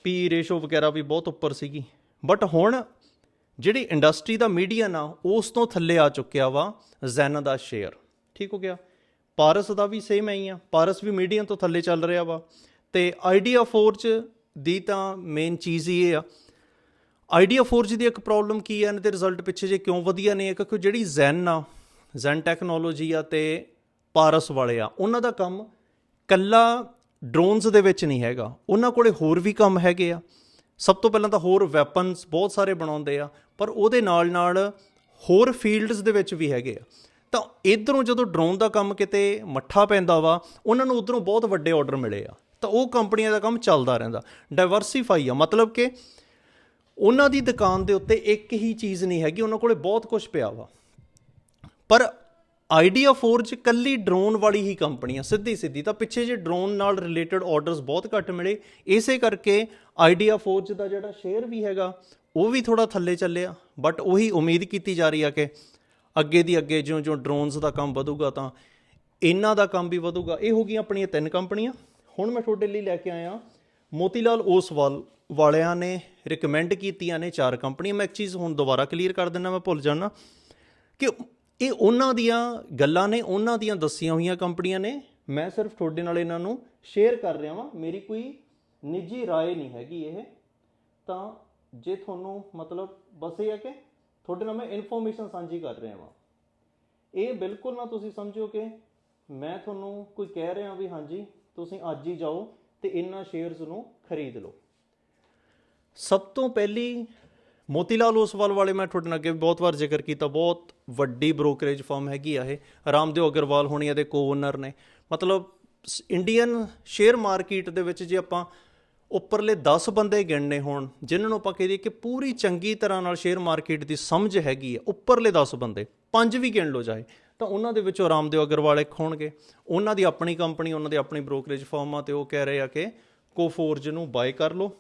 ਪੀ ਰੇਸ਼ੋ ਵਗੈਰਾ ਵੀ ਬਹੁਤ ਉੱਪਰ ਸੀਗੀ। ਬਟ ਹੁਣ ਜਿਹੜੀ ਇੰਡਸਟਰੀ ਦਾ ਮੀਡੀਅਨ ਆ ਉਸ ਤੋਂ ਥੱਲੇ ਆ ਚੁੱਕਿਆ ਵਾ ਜ਼ੈਨ ਦਾ ਸ਼ੇਅਰ ਠੀਕ ਹੋ ਗਿਆ। ਪਾਰਸ ਦਾ ਵੀ ਸੇਮ ਐ ਹੀ ਆ। ਪਾਰਸ ਵੀ ਮੀਡੀਅਨ ਤੋਂ ਥੱਲੇ ਚੱਲ ਰਿਹਾ ਵਾ। ਤੇ ਆਈਡੀਆ ਫੋਰਜ ਦੀ ਤਾਂ ਮੇਨ ਚੀਜ਼ ਹੀ ਇਹ ਆ। ਆਈਡੀਆ ਫੋਰਜ ਦੀ ਇੱਕ ਪ੍ਰੋਬਲਮ ਕੀ ਹੈ ਇਹਨਾਂ ਦੇ ਰਿਜ਼ਲਟ ਪਿੱਛੇ ਜੇ ਕਿਉਂ ਵਧੀਆ ਨਹੀਂ ਨੇ ਕਿਉਂਕਿ ਜਿਹੜੀ ਜ਼ੈਨ ਆ ਜ਼ੈਨ ਟੈਕਨੋਲੋਜੀ ਆ ਤੇ ਪਾਰਸ ਵਾਲੇ ਆ। ਉਹਨਾਂ ਦਾ ਕੰਮ ਕੱਲਾ ਡਰੋਨਸ ਦੇ ਵਿੱਚ ਨਹੀਂ ਹੈਗਾ। ਉਹਨਾਂ ਕੋਲੇ ਹੋਰ ਵੀ ਕੰਮ ਹੈਗੇ ਆ। ਸਭ ਤੋਂ ਪਹਿਲਾਂ ਤਾਂ ਹੋਰ ਵੈਪਨਸ ਬਹੁਤ ਸਾਰੇ ਬਣਾਉਂਦੇ ਆ। ਪਰ ਉਹਦੇ ਨਾਲ ਨਾਲ ਹੋਰ ਫੀਲਡਸ ਦੇ ਵਿੱਚ ਵੀ ਹੈਗੇ ਆ। ਤਾਂ ਇਧਰੋਂ ਜਦੋਂ ਡਰੋਨ ਦਾ ਕੰਮ ਕਿਤੇ ਮੱਠਾ ਪੈਂਦਾ ਵਾ, ਉਹਨਾਂ ਨੂੰ ਉਧਰੋਂ ਬਹੁਤ ਵੱਡੇ ਆਰਡਰ ਮਿਲੇ ਆ। ਤਾਂ ਉਹ ਕੰਪਨੀਆਂ ਦਾ ਕੰਮ ਚੱਲਦਾ ਰਹਿੰਦਾ। ਡਾਈਵਰਸਿਫਾਈ ਆ, ਮਤਲਬ ਕਿ ਉਹਨਾਂ ਦੀ ਦੁਕਾਨ ਦੇ ਉੱਤੇ ਇੱਕ ਹੀ ਚੀਜ਼ ਨਹੀਂ ਹੈਗੀ, ਉਹਨਾਂ ਕੋਲੇ ਬਹੁਤ ਕੁਝ ਪਿਆ ਵਾ। ਪਰ ਆਈਡੀਆ ਫੋਰਜ ਕੱਲੀ ਡਰੋਨ ਵਾਲੀ ਹੀ ਕੰਪਨੀ ਆ, ਸਿੱਧੀ ਸਿੱਧੀ। ਤਾਂ ਪਿੱਛੇ ਜੇ ਡਰੋਨ ਨਾਲ ਰਿਲੇਟਡ ਆਰਡਰਸ ਬਹੁਤ ਘੱਟ ਮਿਲੇ, ਇਸੇ ਕਰਕੇ ਆਈਡੀਆ ਫੋਰਜ ਦਾ ਜਿਹੜਾ ਸ਼ੇਅਰ ਵੀ ਹੈਗਾ, ਉਹ ਵੀ ਥੋੜਾ ਥੱਲੇ ਚੱਲਿਆ। ਬਟ ਉਹੀ ਉਮੀਦ ਕੀਤੀ ਜਾ ਰਹੀ ਆ ਕਿ ਅੱਗੇ ਦੀ ਅੱਗੇ ਜਿਉਂ-ਜਿਉਂ ਡਰੋਨਸ ਦਾ ਕੰਮ ਵਧੂਗਾ ਤਾਂ ਇਹਨਾਂ ਦਾ ਕੰਮ ਵੀ ਵਧੂਗਾ। ਇਹ ਹੋ ਗਈਆਂ ਆਪਣੀਆਂ ਤਿੰਨ ਕੰਪਨੀਆਂ। ਹੁਣ ਮੈਂ ਤੁਹਾਡੇ ਲਈ ਲੈ ਕੇ ਆਇਆ ਮੋਤੀ ਮੋਤੀਲਾਲ ਓਸਵਾਲ ਵਾਲਿਆਂ ਨੇ ਰਿਕਮੈਂਡ ਕੀਤੀਆਂ ਨੇ ਚਾਰ ਕੰਪਨੀਆਂ। ਮੈਂ ਇੱਕ ਚੀਜ਼ ਹੁਣ ਦੁਬਾਰਾ ਕਲੀਅਰ ਕਰ ਦਿੰਦਾ, ਮੈਂ ਭੁੱਲ ਜਾਣਾ ਕਿ ਇਹ ਉਹਨਾਂ ਦੀਆਂ ਗੱਲਾਂ ਨੇ, ਉਹਨਾਂ ਦੀਆਂ ਦੱਸੀਆਂ ਹੋਈਆਂ ਕੰਪਨੀਆਂ ਨੇ। ਮੈਂ ਸਿਰਫ ਤੁਹਾਡੇ ਨਾਲ ਇਹਨਾਂ ਨੂੰ ਸ਼ੇਅਰ ਕਰ ਰਿਹਾ ਹਾਂ ਮੇਰੀ ਕੋਈ ਨਿੱਜੀ رائے ਨਹੀਂ ਹੈਗੀ ਇਹ। ਤਾਂ ਜੇ ਤੁਹਾਨੂੰ ਮਤਲਬ ਬਸ ਇਹ ਹੈ ਕਿ ਤੁਹਾਡੇ ਨਾਲ ਮੈਂ ਇਨਫੋਰਮੇਸ਼ਨ ਸਾਂਝੀ ਕਰ ਰਿਹਾ ਵਾਂ। ਇਹ ਬਿਲਕੁਲ ਨਾ ਤੁਸੀਂ ਸਮਝੋ ਕਿ ਮੈਂ ਤੁਹਾਨੂੰ ਕੋਈ ਕਹਿ ਰਿਹਾ ਵੀ ਹਾਂਜੀ, ਤੁਸੀਂ ਅੱਜ ਹੀ ਜਾਓ ਤੇ ਇਹਨਾਂ ਸ਼ੇਅਰਸ ਨੂੰ ਖਰੀਦ ਲਓ। ਸਭ ਤੋਂ ਪਹਿਲੀ ਮੋਤੀਲਾਲ ਓਸਵਾਲ ਵਾਲੇ ਮੈਂ ਤੁਹਾਡੇ ਨਾਲ ਅੱਗੇ ਬਹੁਤ ਵਾਰ ਜ਼ਿਕਰ ਕੀਤਾ, ਬਹੁਤ ਵੱਡੀ ਬ੍ਰੋਕਰੇਜ ਫਰਮ ਹੈਗੀ ਆ ਇਹ। ਰਾਮਦੇਵ ਅਗਰਵਾਲ ਹੋਣੀ ਇਹਦੇ ਕੋ-ਓਨਰ ਨੇ। ਮਤਲਬ ਇੰਡੀਅਨ ਸ਼ੇਅਰ ਮਾਰਕੀਟ ਦੇ ਵਿੱਚ ਜੇ ਆਪਾਂ ਉੱਪਰਲੇ 10 ਬੰਦੇ ਗਿਣਨੇ ਹੋਣ, ਜਿਨ੍ਹਾਂ ਨੂੰ ਆਪਾਂ ਕਹੀਏ ਕਿ ਪੂਰੀ ਚੰਗੀ ਤਰ੍ਹਾਂ ਨਾਲ ਸ਼ੇਅਰ ਮਾਰਕੀਟ ਦੀ ਸਮਝ ਹੈਗੀ ਹੈ ਉੱਪਰਲੇ 10 ਬੰਦੇ, ਪੰਜ ਵੀ ਗਿਣ ਲਓ ਚਾਹੇ, ਤਾਂ ਉਹਨਾਂ ਦੇ ਵਿੱਚੋਂ ਰਾਮਦੇਵ ਅਗਰਵਾਲ ਇੱਕ ਹੋਣਗੇ। ਉਹਨਾਂ ਦੀ ਆਪਣੀ ਕੰਪਨੀ ਉਹਨਾਂ ਦੀ ਆਪਣੀ ਬ੍ਰੋਕਰੇਜ ਫਰਮ ਆ, ਤੇ ਉਹ ਕਹਿ ਰਹੇ ਆ ਕਿ ਕੋਫੋਰਜ ਨੂੰ ਬਾਏ ਕਰ ਲਓ।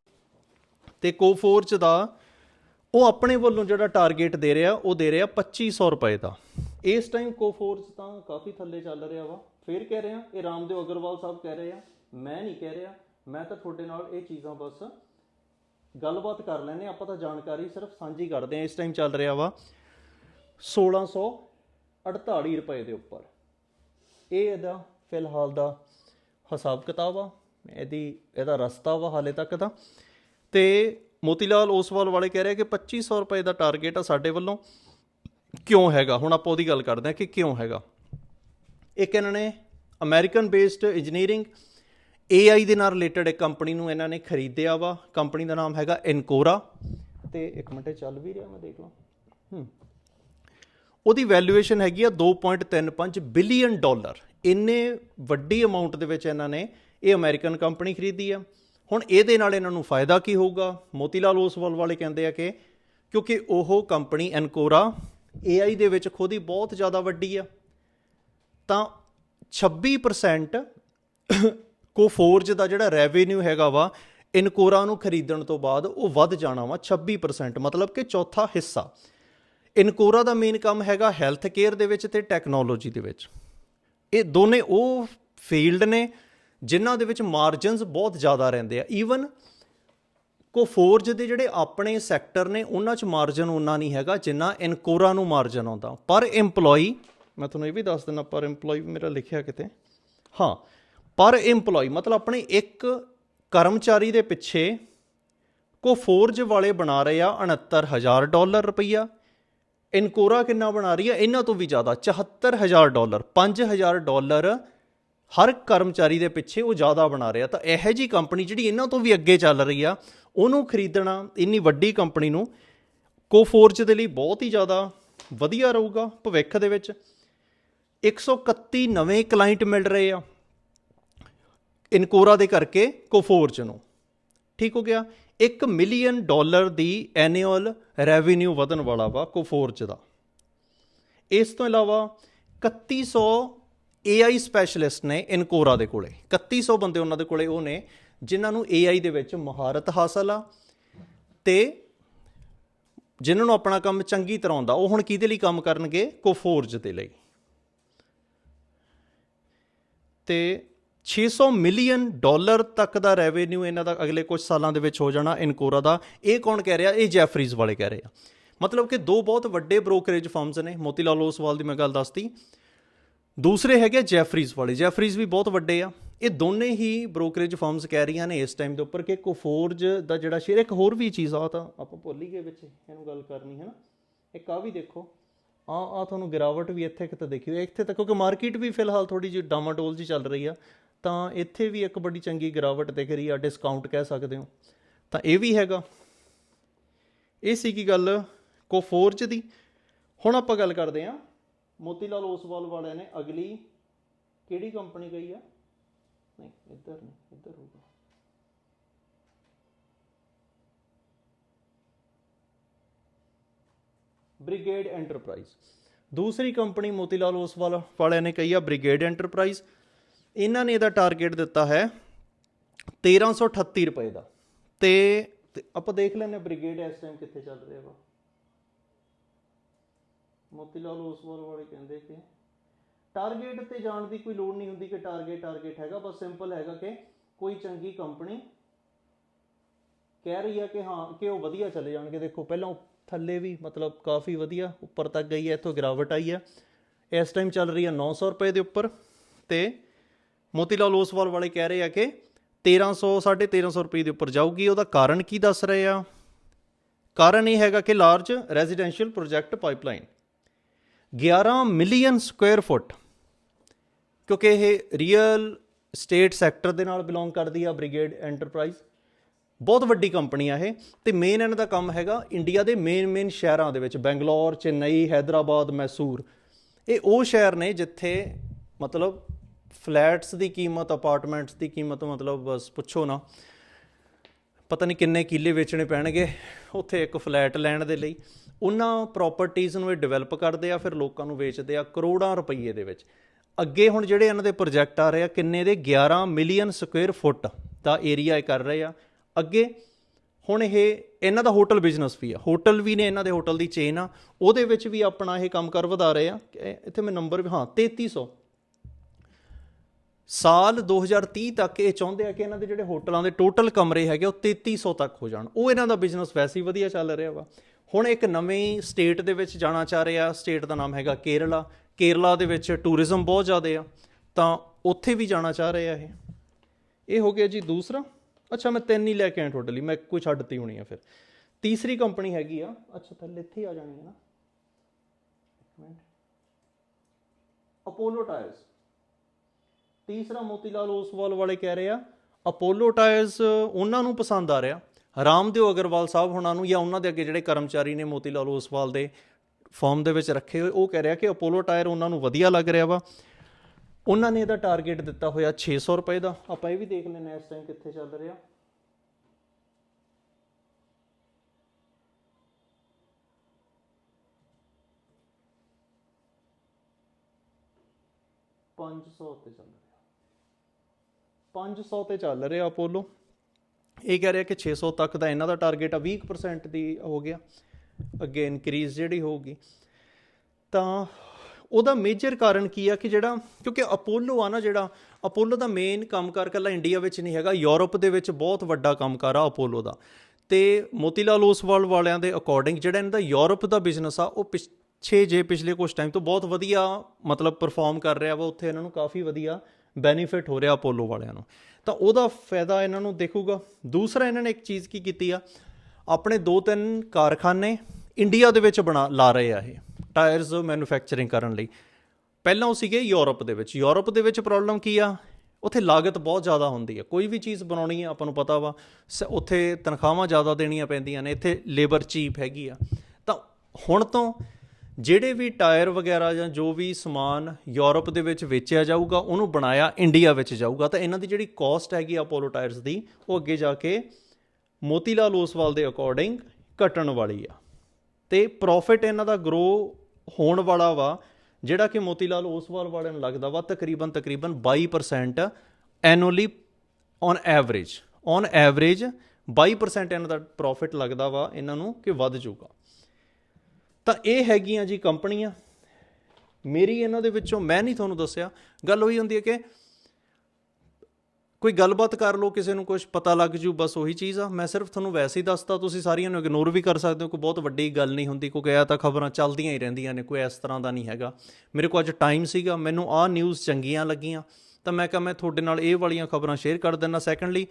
ਤੇ ਕੋਫੋਰਜ ਦਾ, ਉਹ ਆਪਣੇ ਵੱਲੋਂ ਜਿਹੜਾ ਟਾਰਗੇਟ ਦੇ ਰਿਹਾ, ਉਹ ਦੇ ਰਿਹਾ 2500 ਰੁਪਏ ਦਾ। ਇਸ ਟਾਈਮ ਕੋਫੋਰਜ ਤਾਂ ਕਾਫੀ ਥੱਲੇ ਚੱਲ ਰਿਹਾ ਵਾ। ਫਿਰ ਕਹਿ ਰਿਹਾ ਇਹ ਰਾਮਦੇਵ ਅਗਰਵਾਲ ਸਾਹਿਬ ਕਹਿ ਰਹੇ ਆ, ਮੈਂ ਨਹੀਂ ਕਹਿ ਰਿਹਾ ਮੈਂ ਤਾਂ ਤੁਹਾਡੇ ਨਾਲ ਇਹ ਚੀਜ਼ਾਂ ਬਸ ਗੱਲਬਾਤ ਕਰ ਲੈਨੇ ਆਪਾਂ ਤਾਂ ਜਾਣਕਾਰੀ ਸਿਰਫ ਸਾਂਝੀ ਕਰਦੇ ਆ ਇਸ ਟਾਈਮ ਚੱਲ ਰਿਹਾ ਵਾ 1648 ਰੁਪਏ ਦੇ ਉੱਪਰ। ਇਹ ਇਹਦਾ ਫਿਲਹਾਲ ਦਾ ਹਿਸਾਬ ਕਿਤਾਬ ਆ। ਇਹਦੀ, ਇਹਦਾ ਰਸਤਾ ਵਾ ਹਾਲੇ ਤੱਕ ਦਾ। ਤੇ ਮੋਤੀਲਾਲ ਓਸਵਾਲ ਵਾਲੇ ਕਹਿ ਰਹੇ ਕਿ 2500 ਰੁਪਏ ਦਾ ਟਾਰਗੇਟ ਆ ਸਾਡੇ ਵੱਲੋਂ। ਕਿਉਂ ਹੈਗਾ? ਹੁਣ ਆਪਾਂ ਉਹਦੀ ਗੱਲ ਕਰਦੇ ਹਾਂ ਕਿ ਕਿਉਂ ਹੈਗਾ। ਇੱਕ ਇਹਨਾਂ ਨੇ ਅਮਰੀਕਨ ਬੇਸਡ ਇੰਜੀਨੀਅਰਿੰਗ AI ਦੇ ਨਾਲ ਰਿਲੇਟਡ ਇੱਕ ਕੰਪਨੀ ਨੂੰ ਇਹਨਾਂ ਨੇ ਖਰੀਦਿਆ ਵਾ। ਕੰਪਨੀ ਦਾ ਨਾਮ ਹੈਗਾ ਇਨਕੋਰਾ ਤੇ ਇੱਕ ਮਿੰਟ ਚੱਲ ਵੀ ਰਿਹਾ, ਮੈਂ ਦੇਖ ਲਾਂ। ਹੂੰ। ਉਹਦੀ ਵੈਲਿਊਏਸ਼ਨ ਹੈਗੀ ਆ 2.35 ਬਿਲੀਅਨ ਡਾਲਰ ਇੰਨੇ ਵੱਡੀ ਅਮਾਉਂਟ ਦੇ ਵਿੱਚ ਇਹਨਾਂ ਨੇ ਇਹ ਅਮਰੀਕਨ ਕੰਪਨੀ ਖਰੀਦੀ ਆ। ਹੁਣ ਇਹਦੇ ਨਾਲ ਇਹਨਾਂ ਨੂੰ ਫਾਇਦਾ ਕੀ ਹੋਊਗਾ? ਮੋਤੀਲਾਲ ਓਸਵਾਲ ਵਾਲੇ ਕਹਿੰਦੇ ਆ ਕਿ ਕਿਉਂਕਿ ਉਹ ਕੰਪਨੀ ਐਨਕੋਰਾ AI ਦੇ ਵਿੱਚ ਖੁਦ ਹੀ ਬਹੁਤ ਜ਼ਿਆਦਾ ਵੱਡੀ ਆ। ਤਾਂ 26% ਕੋਫੋਰਜ ਦਾ ਜਿਹੜਾ ਰੈਵਨਿਊ ਹੈਗਾ ਵਾ ਇਨਕੋਰਾ ਨੂੰ ਖਰੀਦਣ ਤੋਂ ਬਾਅਦ ਉਹ ਵੱਧ ਜਾਣਾ ਵਾ 26% ਮਤਲਬ ਕਿ ਚੌਥਾ ਹਿੱਸਾ। ਇਨਕੋਰਾ ਦਾ ਮੇਨ ਕੰਮ ਹੈਗਾ ਹੈਲਥ ਕੇਅਰ ਦੇ ਵਿੱਚ ਤੇ ਟੈਕਨੋਲੋਜੀ ਦੇ ਵਿੱਚ। ਇਹ ਦੋਨੇ ਉਹ ਫੀਲਡ ਨੇ ਜਿਨ੍ਹਾਂ ਦੇ ਵਿੱਚ ਮਾਰਜਨਸ ਬਹੁਤ ਜ਼ਿਆਦਾ ਰਹਿੰਦੇ ਆ। ਈਵਨ ਕੋਫੋਰਜ ਦੇ ਜਿਹੜੇ ਆਪਣੇ ਸੈਕਟਰ ਨੇ, ਉਹਨਾਂ 'ਚ ਮਾਰਜਨ ਉਹਨਾਂ ਨਹੀਂ ਹੈਗਾ ਜਿੰਨਾ ਇਨਕੋਰਾ ਨੂੰ ਮਾਰਜਨ ਆਉਂਦਾ। ਪਰ EMPLOYE ਮੈਂ ਤੁਹਾਨੂੰ ਇਹ ਵੀ ਦੱਸ ਦਿੰਦਾ, ਪਰ EMPLOYE ਮੇਰਾ ਲਿਖਿਆ ਕਿਤੇ। ਹਾਂ ਪਰ EMPLOYE ਮਤਲਬ ਆਪਣੇ ਇੱਕ ਕਰਮਚਾਰੀ ਦੇ ਪਿੱਛੇ ਕੋ ਫੋਰਜ ਵਾਲੇ ਬਣਾ ਰਹੇ ਆ 69000 ਡਾਲਰ ਰੁਪਈਆ। ਇਨਕੋਰਾ ਕਿੰਨਾ ਬਣਾ ਰਹੀ ਹੈ ਇਹਨਾਂ ਤੋਂ ਵੀ ਜ਼ਿਆਦਾ 74000 ਡਾਲਰ 5000 ਡਾਲਰ ਹਰ ਕਰਮਚਾਰੀ ਦੇ ਪਿੱਛੇ ਉਹ ਜ਼ਿਆਦਾ ਬਣਾ ਰਿਹਾ। ਤਾਂ ਇਹੋ ਜੀ ਕੰਪਨੀ ਜਿਹੜੀ ਇਹਨਾਂ ਤੋਂ ਵੀ ਅੱਗੇ ਚੱਲ ਰਹੀ ਆ, ਉਹਨੂੰ ਖਰੀਦਣਾ, ਇੰਨੀ ਵੱਡੀ ਕੰਪਨੀ ਨੂੰ ਕੋਫੋਰਜ ਦੇ ਲਈ ਬਹੁਤ ਹੀ ਜ਼ਿਆਦਾ ਵਧੀਆ ਰਹੂਗਾ ਭਵਿੱਖ ਦੇ ਵਿੱਚ। 131 ਨਵੇਂ ਕਲਾਇੰਟ ਮਿਲ ਰਹੇ ਆ। ਇਨਕੋਰਾ ਦੇ ਕਰਕੇ ਕੋਫੋਰਜ ਨੂੰ ਠੀਕ ਹੋ ਗਿਆ? 1 ਮਿਲੀਅਨ ਡਾਲਰ ਦੀ ਐਨੂਅਲ ਰੈਵਨਿਊ ਵਧਣ ਵਾਲਾ ਵਾ ਕੋਫੋਰਜ ਦਾ। ਇਸ ਤੋਂ ਇਲਾਵਾ 3100 AI ਸਪੈਸ਼ਲਿਸਟ ਨੇ ਇਨਕੋਰਾ ਦੇ ਕੋਲੇ। 3100 ਬੰਦੇ ਉਹਨਾਂ ਦੇ ਕੋਲੇ ਉਹ ਨੇ ਜਿਨ੍ਹਾਂ ਨੂੰ AI ਦੇ ਵਿੱਚ ਮਹਾਰਤ ਹਾਸਲ ਆ ਤੇ ਜਿਨ੍ਹਾਂ ਨੂੰ ਆਪਣਾ ਕੰਮ ਚੰਗੀ ਤਰ੍ਹਾਂ ਆਉਂਦਾ ਉਹ ਹੁਣ ਕਿਹਦੇ ਲਈ ਕੰਮ ਕਰਨਗੇ? ਕੋਫੋਰਜ ਦੇ ਲਈ। ਤੇ 600 ਮਿਲੀਅਨ ਡਾਲਰ ਤੱਕ ਦਾ ਰੈਵਨਿਊ ਇਹਨਾਂ ਦਾ ਅਗਲੇ ਕੁਝ ਸਾਲਾਂ ਦੇ ਵਿੱਚ ਹੋ ਜਾਣਾ ਇਨਕੋਰਾ ਦਾ। ਇਹ ਕੌਣ ਕਹਿ ਰਿਹਾ? ਇਹ ਜੈਫਰੀਜ਼ ਵਾਲੇ ਕਹਿ ਰਹੇ ਆ। ਮਤਲਬ ਕਿ ਦੋ ਬਹੁਤ ਵੱਡੇ ਬ੍ਰੋਕਰੇਜ ਫਰਮਸ ਨੇ। ਮੋਤੀਲਾਲ ਓਸਵਾਲ ਦੀ ਮੈਂ ਗੱਲ ਦੱਸਤੀ। ਦੂਸਰੇ ਹੈਗੇ ਜੈਫਰੀਜ਼ ਵਾਲੇ। ਜੈਫਰੀਜ਼ ਵੀ ਬਹੁਤ ਵੱਡੇ ਆ। ਇਹ ਦੋਨੇ ਹੀ ਬ੍ਰੋਕਰੇਜ ਫਰਮਸ ਕਹਿ ਰਹੀਆਂ ਨੇ ਇਸ ਟਾਈਮ ਦੇ ਉੱਪਰ ਕਿ ਕੋਫੋਰਜ ਦਾ ਜਿਹੜਾ ਸ਼ੇਅਰ ਇੱਕ ਹੋਰ ਵੀ ਚੀਜ਼ ਆ ਤਾਂ ਆਪਾਂ ਭੁੱਲ ਹੀ ਗਏ ਵਿੱਚ ਇਹਨੂੰ ਗੱਲ ਕਰਨੀ ਹੈ ਨਾ ਇੱਕ ਆ ਵੀ ਦੇਖੋ। ਆ ਆ ਤੁਹਾਨੂੰ ਗਿਰਾਵਟ ਵੀ ਇੱਥੇ ਕਿਤੇ ਦੇਖਿਓ ਇੱਥੇ ਤੱਕ ਕਿਉਂਕਿ ਮਾਰਕੀਟ ਵੀ ਫਿਲਹਾਲ ਥੋੜੀ ਜਿਹੀ ਡਾਮਾਡੋਲ ਜੀ ਚੱਲ ਰਹੀ ਆ। ਤਾਂ ਇੱਥੇ ਵੀ ਇੱਕ ਬੜੀ ਚੰਗੀ ਗਿਰਾਵਟ ਦਿਖ ਰਹੀ ਆ ਡਿਸਕਾਊਂਟ ਕਹਿ ਸਕਦੇ ਹੋ। ਤਾਂ ਇਹ ਵੀ ਹੈਗਾ। ਇਹ ਸੀ ਕੀ ਗੱਲ ਕੋਫੋਰਜ ਦੀ। ਹੁਣ ਆਪਾਂ ਗੱਲ ਕਰਦੇ ਹਾਂ ਮੋਤੀ ਲਾਲ ਓਸਵਾਲ ਵਾਲਿਆਂ ਨੇ ਅਗਲੀ ਕਿਹੜੀ ਕੰਪਨੀ ਕਹੀ ਆ? ਨਹੀਂ, ਇੱਧਰ ਨਹੀਂ, ਇੱਧਰ ਹੋਊਗਾ। Brigade Enterprises. ਦੂਸਰੀ ਕੰਪਨੀ ਮੋਤੀ ਲਾਲ ਓਸਵਾਲ ਵਾਲਿਆਂ ਨੇ ਕਹੀ ਆ ਬ੍ਰਿਗੇਡ ਐਂਟਰਪ੍ਰਾਈਜ਼। ਇਹਨਾਂ ਨੇ ਇਹਦਾ ਟਾਰਗੇਟ ਦਿੱਤਾ ਹੈ 1338 ਰੁਪਏ ਦਾ। ਤੇ ਆਪਾਂ ਦੇਖ ਲੈਂਦੇ ਹਾਂ ਬ੍ਰਿਗੇਡ ਇਸ ਟਾਈਮ ਕਿੱਥੇ ਚੱਲ ਰਿਹਾ ਵਾ। ਮੋਤੀ ਲਾਲ ਓਸਵਾਲ ਵਾਲੇ ਕਹਿੰਦੇ ਕਿ ਟਾਰਗੇਟ ਤੇ ਜਾਣ ਦੀ ਕੋਈ ਲੋੜ ਨਹੀਂ ਹੁੰਦੀ ਕਿ ਟਾਰਗੇਟ ਟਾਰਗੇਟ ਹੈਗਾ, ਬਸ ਸਿੰਪਲ ਹੈਗਾ ਕਿ ਕੋਈ ਚੰਗੀ ਕੰਪਨੀ ਕਹਿ ਰਹੀ ਹੈ ਕਿ ਹਾਂ, ਕਿ ਉਹ ਵਧੀਆ ਚਲੇ ਜਾਣਗੇ। ਦੇਖੋ, ਪਹਿਲਾਂ ਉਹ ਥੱਲੇ ਵੀ ਮਤਲਬ ਕਾਫੀ ਵਧੀਆ, ਉੱਪਰ ਤੱਕ ਗਈ ਹੈ, ਇੱਥੋਂ ਗਿਰਾਵਟ ਆਈ ਹੈ। ਇਸ ਟਾਈਮ ਚੱਲ ਰਹੀ ਹੈ 900 ਰੁਪਏ ਦੇ ਉੱਪਰ ਤੇ ਮੋਤੀ ਲਾਲ ਓਸਵਾਲ ਵਾਲੇ ਕਹਿ ਰਹੇ ਆ ਕਿ 1300 1350 ਰੁਪਏ ਦੇ ਉੱਪਰ ਜਾਊਗੀ। ਉਹਦਾ ਕਾਰਨ ਕੀ ਦੱਸ ਰਹੇ ਆ? ਕਾਰਨ ਇਹ ਹੈਗਾ ਕਿ large residential project pipeline 11 million square foot, ਕਿਉਂਕਿ ਇਹ ਰੀਅਲ ਸਟੇਟ ਸੈਕਟਰ ਦੇ ਨਾਲ ਬਿਲੋਂਗ ਕਰਦੀ ਆ ਬ੍ਰਿਗੇਡ ਐਂਟਰਪ੍ਰਾਈਜ਼। ਬਹੁਤ ਵੱਡੀ ਕੰਪਨੀ ਆ ਇਹ ਤੇ ਮੇਨ ਇਹਨਾਂ ਦਾ ਕੰਮ ਹੈਗਾ ਇੰਡੀਆ ਦੇ ਮੇਨ ਮੇਨ ਸ਼ਹਿਰਾਂ ਦੇ ਵਿੱਚ, ਬੈਂਗਲੌਰ, ਚੇਨਈ, ਹੈਦਰਾਬਾਦ, ਮੈਸੂਰ। ਇਹ ਉਹ ਸ਼ਹਿਰ ਨੇ ਜਿੱਥੇ ਮਤਲਬ ਫਲੈਟਸ ਦੀ ਕੀਮਤ, ਅਪਾਰਟਮੈਂਟਸ ਦੀ ਕੀਮਤ ਮਤਲਬ ਬਸ ਪੁੱਛੋ ਨਾ। ਪਤਾ ਨਹੀਂ ਕਿੰਨੇ ਕਿੱਲੇ ਵੇਚਣੇ ਪੈਣਗੇ ਉੱਥੇ ਇੱਕ ਫਲੈਟ ਲੈਣ ਦੇ ਲਈ। ਉਹਨਾਂ ਪ੍ਰਾਪਰਟੀਆਂ ਨੂੰ ਇਹ ਡਿਵੈਲਪ ਕਰਦੇ ਆ, ਫਿਰ ਲੋਕਾਂ ਨੂੰ ਵੇਚਦੇ ਆ ਕਰੋੜਾਂ ਰੁਪਈਏ ਦੇ ਵਿੱਚ। ਅੱਗੇ ਹੁਣ ਜਿਹੜੇ ਇਹਨਾਂ ਦੇ ਪ੍ਰੋਜੈਕਟ ਆ ਰਹੇ ਆ, ਕਿੰਨੇ ਦੇ? 11 ਮਿਲੀਅਨ ਸਕੁਅਰ ਫੁੱਟ ਦਾ ਏਰੀਆ ਇਹ ਕਰ ਰਹੇ ਆ। ਅੱਗੇ ਹੁਣ ਇਹ, ਇਹਨਾਂ ਦਾ ਹੋਟਲ ਬਿਜ਼ਨਸ ਵੀ ਆ। ਹੋਟਲ ਵੀ ਨੇ ਇਹਨਾਂ ਦੇ ਹੋਟਲ ਦੀ ਚੇਨ ਆ। ਉਹਦੇ ਵਿੱਚ ਵੀ ਆਪਣਾ ਇਹ ਕੰਮ ਕਰ ਵਧਾ ਰਹੇ ਆ। ਇੱਥੇ ਮੈਂ ਨੰਬਰ ਵੀ, ਹਾਂ 3300 ਸਾਲ 2030 ਤੱਕ ਇਹ ਚਾਹੁੰਦੇ ਆ ਕਿ ਇਹਨਾਂ ਦੇ ਜਿਹੜੇ ਹੋਟਲਾਂ ਦੇ ਟੋਟਲ ਕਮਰੇ ਹੈਗੇ ਉਹ 3300 ਤੱਕ ਹੋ ਜਾਣ। ਉਹ ਇਹਨਾਂ ਦਾ ਬਿਜ਼ਨਸ ਵੈਸੇ ਹੀ ਵਧੀਆ ਚੱਲ ਰਿਹਾ ਵਾ। ਹੁਣ ਇੱਕ ਨਵੇਂ ਸਟੇਟ ਦੇ ਵਿੱਚ ਜਾਣਾ ਚਾਹ ਰਿਹਾ ਸਟੇਟ ਦਾ ਨਾਮ ਹੈਗਾ ਕੇਰਲਾ। ਕੇਰਲਾ ਦੇ ਵਿੱਚ ਟੂਰਿਜ਼ਮ ਬਹੁਤ ਜ਼ਿਆਦਾ ਆ, ਤਾਂ ਉੱਥੇ ਵੀ ਜਾਣਾ ਚਾਹ ਰਿਹਾ ਇਹ। ਇਹ ਹੋ ਗਿਆ ਜੀ ਦੂਸਰਾ। ਅੱਛਾ, ਮੈਂ ਤਿੰਨ ਹੀ ਲੈ ਕੇ ਆਇਆ ਟੋਟਲੀ ਮੈਂ ਕੋਈ ਛੱਡਤੀ ਹੋਣੀ ਆ ਫਿਰ। ਤੀਸਰੀ ਕੰਪਨੀ ਹੈਗੀ ਆ। ਅੱਛਾ, ਥੱਲੇ ਇੱਥੇ ਆ ਜਾਣੀ ਹੈ ਨਾ। ਅਪੋਲੋ ਟਾਇਰਸ ਤੀਸਰਾ ਮੋਤੀਲਾਲ ਓਸਵਾਲ ਵਾਲੇ ਕਹਿ ਰਹੇ ਆ, ਅਪੋਲੋ ਟਾਇਰਸ ਉਹਨਾਂ ਨੂੰ ਪਸੰਦ ਆ ਰਿਹਾ। ਰਾਮਦੇਵ ਅਗਰਵਾਲ ਸਾਹਿਬ ਹੁਣਾਂ ਨੂੰ ਜਾਂ ਉਹਨਾਂ ਦੇ ਅੱਗੇ ਜਿਹੜੇ ਕਰਮਚਾਰੀ ਨੇ ਮੋਤੀਲਾਲ ਓਸਵਾਲ ਦੇ ਫਾਰਮ ਦੇ ਵਿੱਚ ਰੱਖੇ ਹੋਏ, ਉਹ ਕਹਿ ਰਿਹਾ ਕਿ ਅਪੋਲੋ ਟਾਇਰ ਉਹਨਾਂ ਨੂੰ ਵਧੀਆ ਲੱਗ ਰਿਹਾ ਵਾ। ਉਹਨਾਂ ਨੇ ਇਹਦਾ ਟਾਰਗੇਟ ਦਿੱਤਾ ਹੋਇਆ 600 ਰੁਪਏ ਦਾ। ਆਪਾਂ ਇਹ ਵੀ ਦੇਖ ਲੈਣਾ ਇਸ ਟਾਈਮ ਕਿੱਥੇ ਚੱਲ ਰਿਹਾ। ਪੰਜ ਸੌ ਤੇ ਚੱਲ 500 ਤੇ ਚੱਲ ਰਿਹਾ ਅਪੋਲੋ ਇਹ ਕਹਿ ਰਿਹਾ ਕਿ 600 ਤੱਕ ਦਾ ਇਹਨਾਂ ਦਾ ਟਾਰਗੇਟ ਆ 20% ਦੀ ਹੋ ਗਿਆ। ਅੱਗੇ ਇਨਕਰੀਜ਼ ਜਿਹੜੀ ਹੋਊਗੀ। ਤਾਂ ਉਹਦਾ ਮੇਜਰ ਕਾਰਨ ਕੀ ਆ ਕਿ ਜਿਹੜਾ, ਕਿਉਂਕਿ ਅਪੋਲੋ ਆ ਨਾ ਜਿਹੜਾ ਅਪੋਲੋ ਦਾ ਮੇਨ ਕੰਮਕਾਰ ਕੱਲਾ ਇੰਡੀਆ ਵਿੱਚ ਨਹੀਂ ਹੈਗਾ ਯੂਰਪ ਦੇ ਵਿੱਚ ਬਹੁਤ ਵੱਡਾ ਕੰਮਕਾਰ ਆ ਅਪੋਲੋ ਦਾ। ਤੇ ਮੋਤੀਲਾਲ ਓਸਵਾਲ ਵਾਲਿਆਂ ਦੇ ਅਕੋਰਡਿੰਗ ਜਿਹੜਾ ਇਹਨਾਂ ਦਾ ਯੂਰਪ ਦਾ ਬਿਜ਼ਨਸ ਆ, ਉਹ ਪਿੱਛੇ ਜੇ ਪਿਛਲੇ ਕੁਝ ਟਾਈਮ ਤੋਂ ਬਹੁਤ ਵਧੀਆ ਮਤਲਬ ਪਰਫਾਰਮ ਕਰ ਰਿਹਾ ਵਾ, ਉੱਥੇ ਇਹਨਾਂ ਨੂੰ ਕਾਫੀ ਵਧੀਆ ਬੈਨੀਫਿਟ ਹੋ ਰਿਹਾ ਅਪੋਲੋ ਵਾਲਿਆਂ ਨੂੰ। ਤਾਂ ਉਹਦਾ ਫਾਇਦਾ ਇਹਨਾਂ ਨੂੰ ਦੇਖੂਗਾ। ਦੂਸਰਾ ਇਹਨਾਂ ਨੇ ਇੱਕ ਚੀਜ਼ ਕੀ ਕੀਤੀ ਆ? ਆਪਣੇ ਦੋ ਤਿੰਨ ਕਾਰਖਾਨੇ ਇੰਡੀਆ ਦੇ ਵਿੱਚ ਬਣਾ, ਲਾ ਰਹੇ ਆ ਇਹ। ਟਾਇਰਸ ਮੈਨੂਫੈਕਚਰਿੰਗ ਕਰਨ ਲਈ। ਪਹਿਲਾਂ ਉਹ ਸੀਗੇ ਯੂਰਪ ਦੇ ਵਿੱਚ। ਯੂਰਪ ਦੇ ਵਿੱਚ ਪ੍ਰੋਬਲਮ ਕੀ ਆ? ਉੱਥੇ ਲਾਗਤ ਬਹੁਤ ਜ਼ਿਆਦਾ ਹੁੰਦੀ ਹੈ ਕੋਈ ਵੀ ਚੀਜ਼ ਬਣਾਉਣੀ ਹੈ ਆਪਾਂ ਨੂੰ ਪਤਾ ਵਾ, ਸ- ਉੱਥੇ ਤਨਖਾਹਾਂ ਜ਼ਿਆਦਾ ਦੇਣੀਆਂ ਪੈਂਦੀਆਂ ਨੇ। ਇੱਥੇ ਲੇਬਰ ਚੀਪ ਹੈਗੀ ਆ। ਤਾਂ ਹੁਣ ਤੋਂ ਜਿਹੜੇ ਵੀ ਟਾਇਰ ਵਗੈਰਾ ਜਾਂ ਜੋ ਵੀ ਸਮਾਨ ਯੂਰਪ ਦੇ ਵਿੱਚ ਵੇਚਿਆ ਜਾਊਗਾ, ਉਹਨੂੰ ਬਣਾਇਆ ਇੰਡੀਆ ਵਿੱਚ ਜਾਊਗਾ। ਤਾਂ ਇਹਨਾਂ ਦੀ ਜਿਹੜੀ ਕਾਸਟ ਹੈਗੀ ਅਪੋਲੋ ਟਾਇਰਸ ਦੀ, ਉਹ ਅੱਗੇ ਜਾ ਕੇ ਮੋਤੀਲਾਲ ਓਸਵਾਲ ਦੇ ਅਕੋਰਡਿੰਗ ਘਟਣ ਵਾਲੀ ਆ। ਤੇ ਪ੍ਰੋਫਿਟ ਇਹਨਾਂ ਦਾ ਗਰੋ ਹੋਣ ਵਾਲਾ ਵਾ, ਜਿਹੜਾ ਕਿ ਮੋਤੀਲਾਲ ਓਸਵਾਲ ਵਾਲਿਆਂ ਨੂੰ ਲੱਗਦਾ ਵਾ, ਤਕਰੀਬਨ ਤਕਰੀਬਨ 22% annually on average on average 22% ਇਹਨਾਂ ਦਾ ਪ੍ਰੋਫਿਟ ਲੱਗਦਾ ਵਾ, ਇਹਨਾਂ ਨੂੰ ਕਿ ਵੱਧ ਜਾਊਗਾ। ਤਾਂ ਇਹ ਹੈਗੀਆਂ ਜੀ ਕੰਪਨੀਆਂ। ਮੇਰੀ ਇਹਨਾਂ ਦੇ ਵਿੱਚੋਂ ਮੈਂ ਨਹੀਂ ਤੁਹਾਨੂੰ ਦੱਸਿਆ। ਗੱਲ ਉਹੀ ਹੁੰਦੀ ਹੈ ਕਿ ਕੋਈ ਗੱਲਬਾਤ ਕਰ ਲਓ, ਕਿਸੇ ਨੂੰ ਕੁਝ ਪਤਾ ਲੱਗ ਜੂ, ਬਸ ਉਹੀ ਚੀਜ਼ ਆ। ਮੈਂ ਸਿਰਫ ਤੁਹਾਨੂੰ ਵੈਸੇ ਹੀ ਦੱਸਤਾ, ਤੁਸੀਂ ਸਾਰੀਆਂ ਨੂੰ ਇਗਨੋਰ ਵੀ ਕਰ ਸਕਦੇ ਹੋ ਕੋਈ ਬਹੁਤ ਵੱਡੀ ਗੱਲ ਨਹੀਂ ਹੁੰਦੀ, ਕਿਉਂਕਿ ਇਹ ਤਾਂ ਖਬਰਾਂ ਚੱਲਦੀਆਂ ਹੀ ਰਹਿੰਦੀਆਂ ਨੇ, ਕੋਈ ਇਸ ਤਰ੍ਹਾਂ ਦਾ ਨਹੀਂ ਹੈਗਾ। ਮੇਰੇ ਕੋਲ ਅੱਜ ਟਾਈਮ ਸੀਗਾ, ਮੈਨੂੰ ਆਹ ਨਿਊਜ਼ ਚੰਗੀਆਂ ਲੱਗੀਆਂ। ਤਾਂ ਮੈਂ ਕਿਹਾ ਮੈਂ ਤੁਹਾਡੇ ਨਾਲ ਇਹ ਵਾਲੀਆਂ ਖਬਰਾਂ ਸ਼ੇਅਰ ਕਰ ਦਿੰਦਾ। ਸੈਕੰਡਲੀ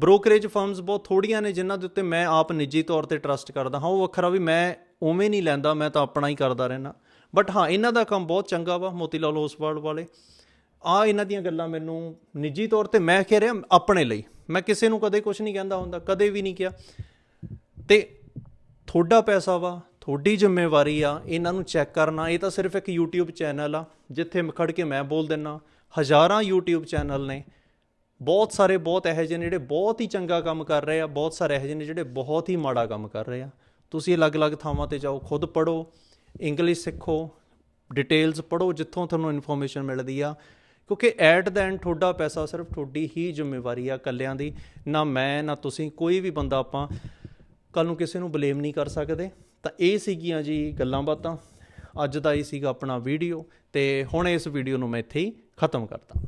ਬ੍ਰੋਕਰੇਜ ਫਰਮਸ ਬਹੁਤ ਥੋੜੀਆਂ ਨੇ, ਜਿਨ੍ਹਾਂ ਦੇ ਉੱਤੇ ਮੈਂ ਆਪ ਨਿੱਜੀ ਤੌਰ ਤੇ ਟਰਸਟ ਕਰਦਾ। ਹਾਂ, ਉਹ ਵੱਖਰਾ ਵੀ ਮੈਂ ਉਵੇਂ ਨਹੀਂ ਲੈਂਦਾ, ਮੈਂ ਤਾਂ ਆਪਣਾ ਹੀ ਕਰਦਾ ਰਹਿਣਾ ਬਟ ਹਾਂ, ਇਹਨਾਂ ਦਾ ਕੰਮ ਬਹੁਤ ਚੰਗਾ ਵਾ ਮੋਤੀ ਲਾਲ ਹੋਸਵਾਲ ਵਾਲੇ। ਆ ਇਹਨਾਂ ਦੀਆਂ ਗੱਲਾਂ ਮੈਨੂੰ ਨਿੱਜੀ ਤੌਰ ਤੇ ਮੈਂ ਕਹਿ ਰਿਹਾ ਆਪਣੇ ਲਈ। ਮੈਂ ਕਿਸੇ ਨੂੰ ਕਦੇ ਕੁਝ ਨਹੀਂ ਕਹਿੰਦਾ ਹੁੰਦਾ, ਕਦੇ ਵੀ ਨਹੀਂ ਕਿਹਾ। ਤੇ ਤੁਹਾਡਾ ਪੈਸਾ ਵਾ ਤੁਹਾਡੀ ਜ਼ਿੰਮੇਵਾਰੀ ਆ, ਇਹਨਾਂ ਨੂੰ ਚੈੱਕ ਕਰਨਾ, ਇਹ ਤਾਂ ਸਿਰਫ ਇੱਕ YouTube ਚੈਨਲ ਆ, ਜਿੱਥੇ ਮ- ਖੜ ਕੇ ਮੈਂ ਬੋਲ ਦਿੰਨਾ। ਹਜ਼ਾਰਾਂ YouTube ਚੈਨਲ ਨੇ। ਬਹੁਤ ਸਾਰੇ, ਬਹੁਤ ਇਹੋ ਜਿਹੇ ਨੇ ਜਿਹੜੇ ਬਹੁਤ ਹੀ ਚੰਗਾ ਕੰਮ ਕਰ ਰਹੇ ਆ, ਬਹੁਤ ਸਾਰੇ ਇਹੋ ਜਿਹੇ ਨੇ ਜਿਹੜੇ ਬਹੁਤ ਹੀ ਮਾੜਾ ਕੰਮ ਕਰ ਰਹੇ ਆ। ਤੁਸੀਂ ਅਲੱਗ-ਅਲੱਗ ਥਾਵਾਂ ਤੇ ਜਾਓ, ਖੁਦ ਪੜੋ ਇੰਗਲਿਸ਼ ਸਿੱਖੋ ਡਿਟੇਲਸ ਪੜੋ ਜਿੱਥੋਂ ਤੁਹਾਨੂੰ ਇਨਫੋਰਮੇਸ਼ਨ ਮਿਲਦੀ ਆ। ਕਿਉਂਕਿ ਐਟ ਦਾ ਐਂਡ ਤੁਹਾਡਾ ਪੈਸਾ ਸਿਰਫ ਤੁਹਾਡੀ ਹੀ ਜ਼ਿੰਮੇਵਾਰੀ ਆ ਇਕੱਲਿਆਂ ਦੀ, ਨਾ ਮੈਂ, ਨਾ ਤੁਸੀਂ, ਕੋਈ ਵੀ ਬੰਦਾ ਆਪਾਂ ਕੱਲ ਨੂੰ ਕਿਸੇ ਨੂੰ ਬਲੇਮ ਨਹੀਂ ਕਰ ਸਕਦੇ। ਤਾਂ ਇਹ ਸੀਗੀਆਂ ਜੀ ਗੱਲਾਂ ਬਾਤਾਂ। ਅੱਜ ਦਾ ਇਹ ਸੀਗਾ ਆਪਣਾ ਵੀਡੀਓ ਤੇ ਹੁਣ ਇਸ ਵੀਡੀਓ ਨੂੰ ਮੈਂ ਇੱਥੇ ਹੀ ਖਤਮ ਕਰਦਾ।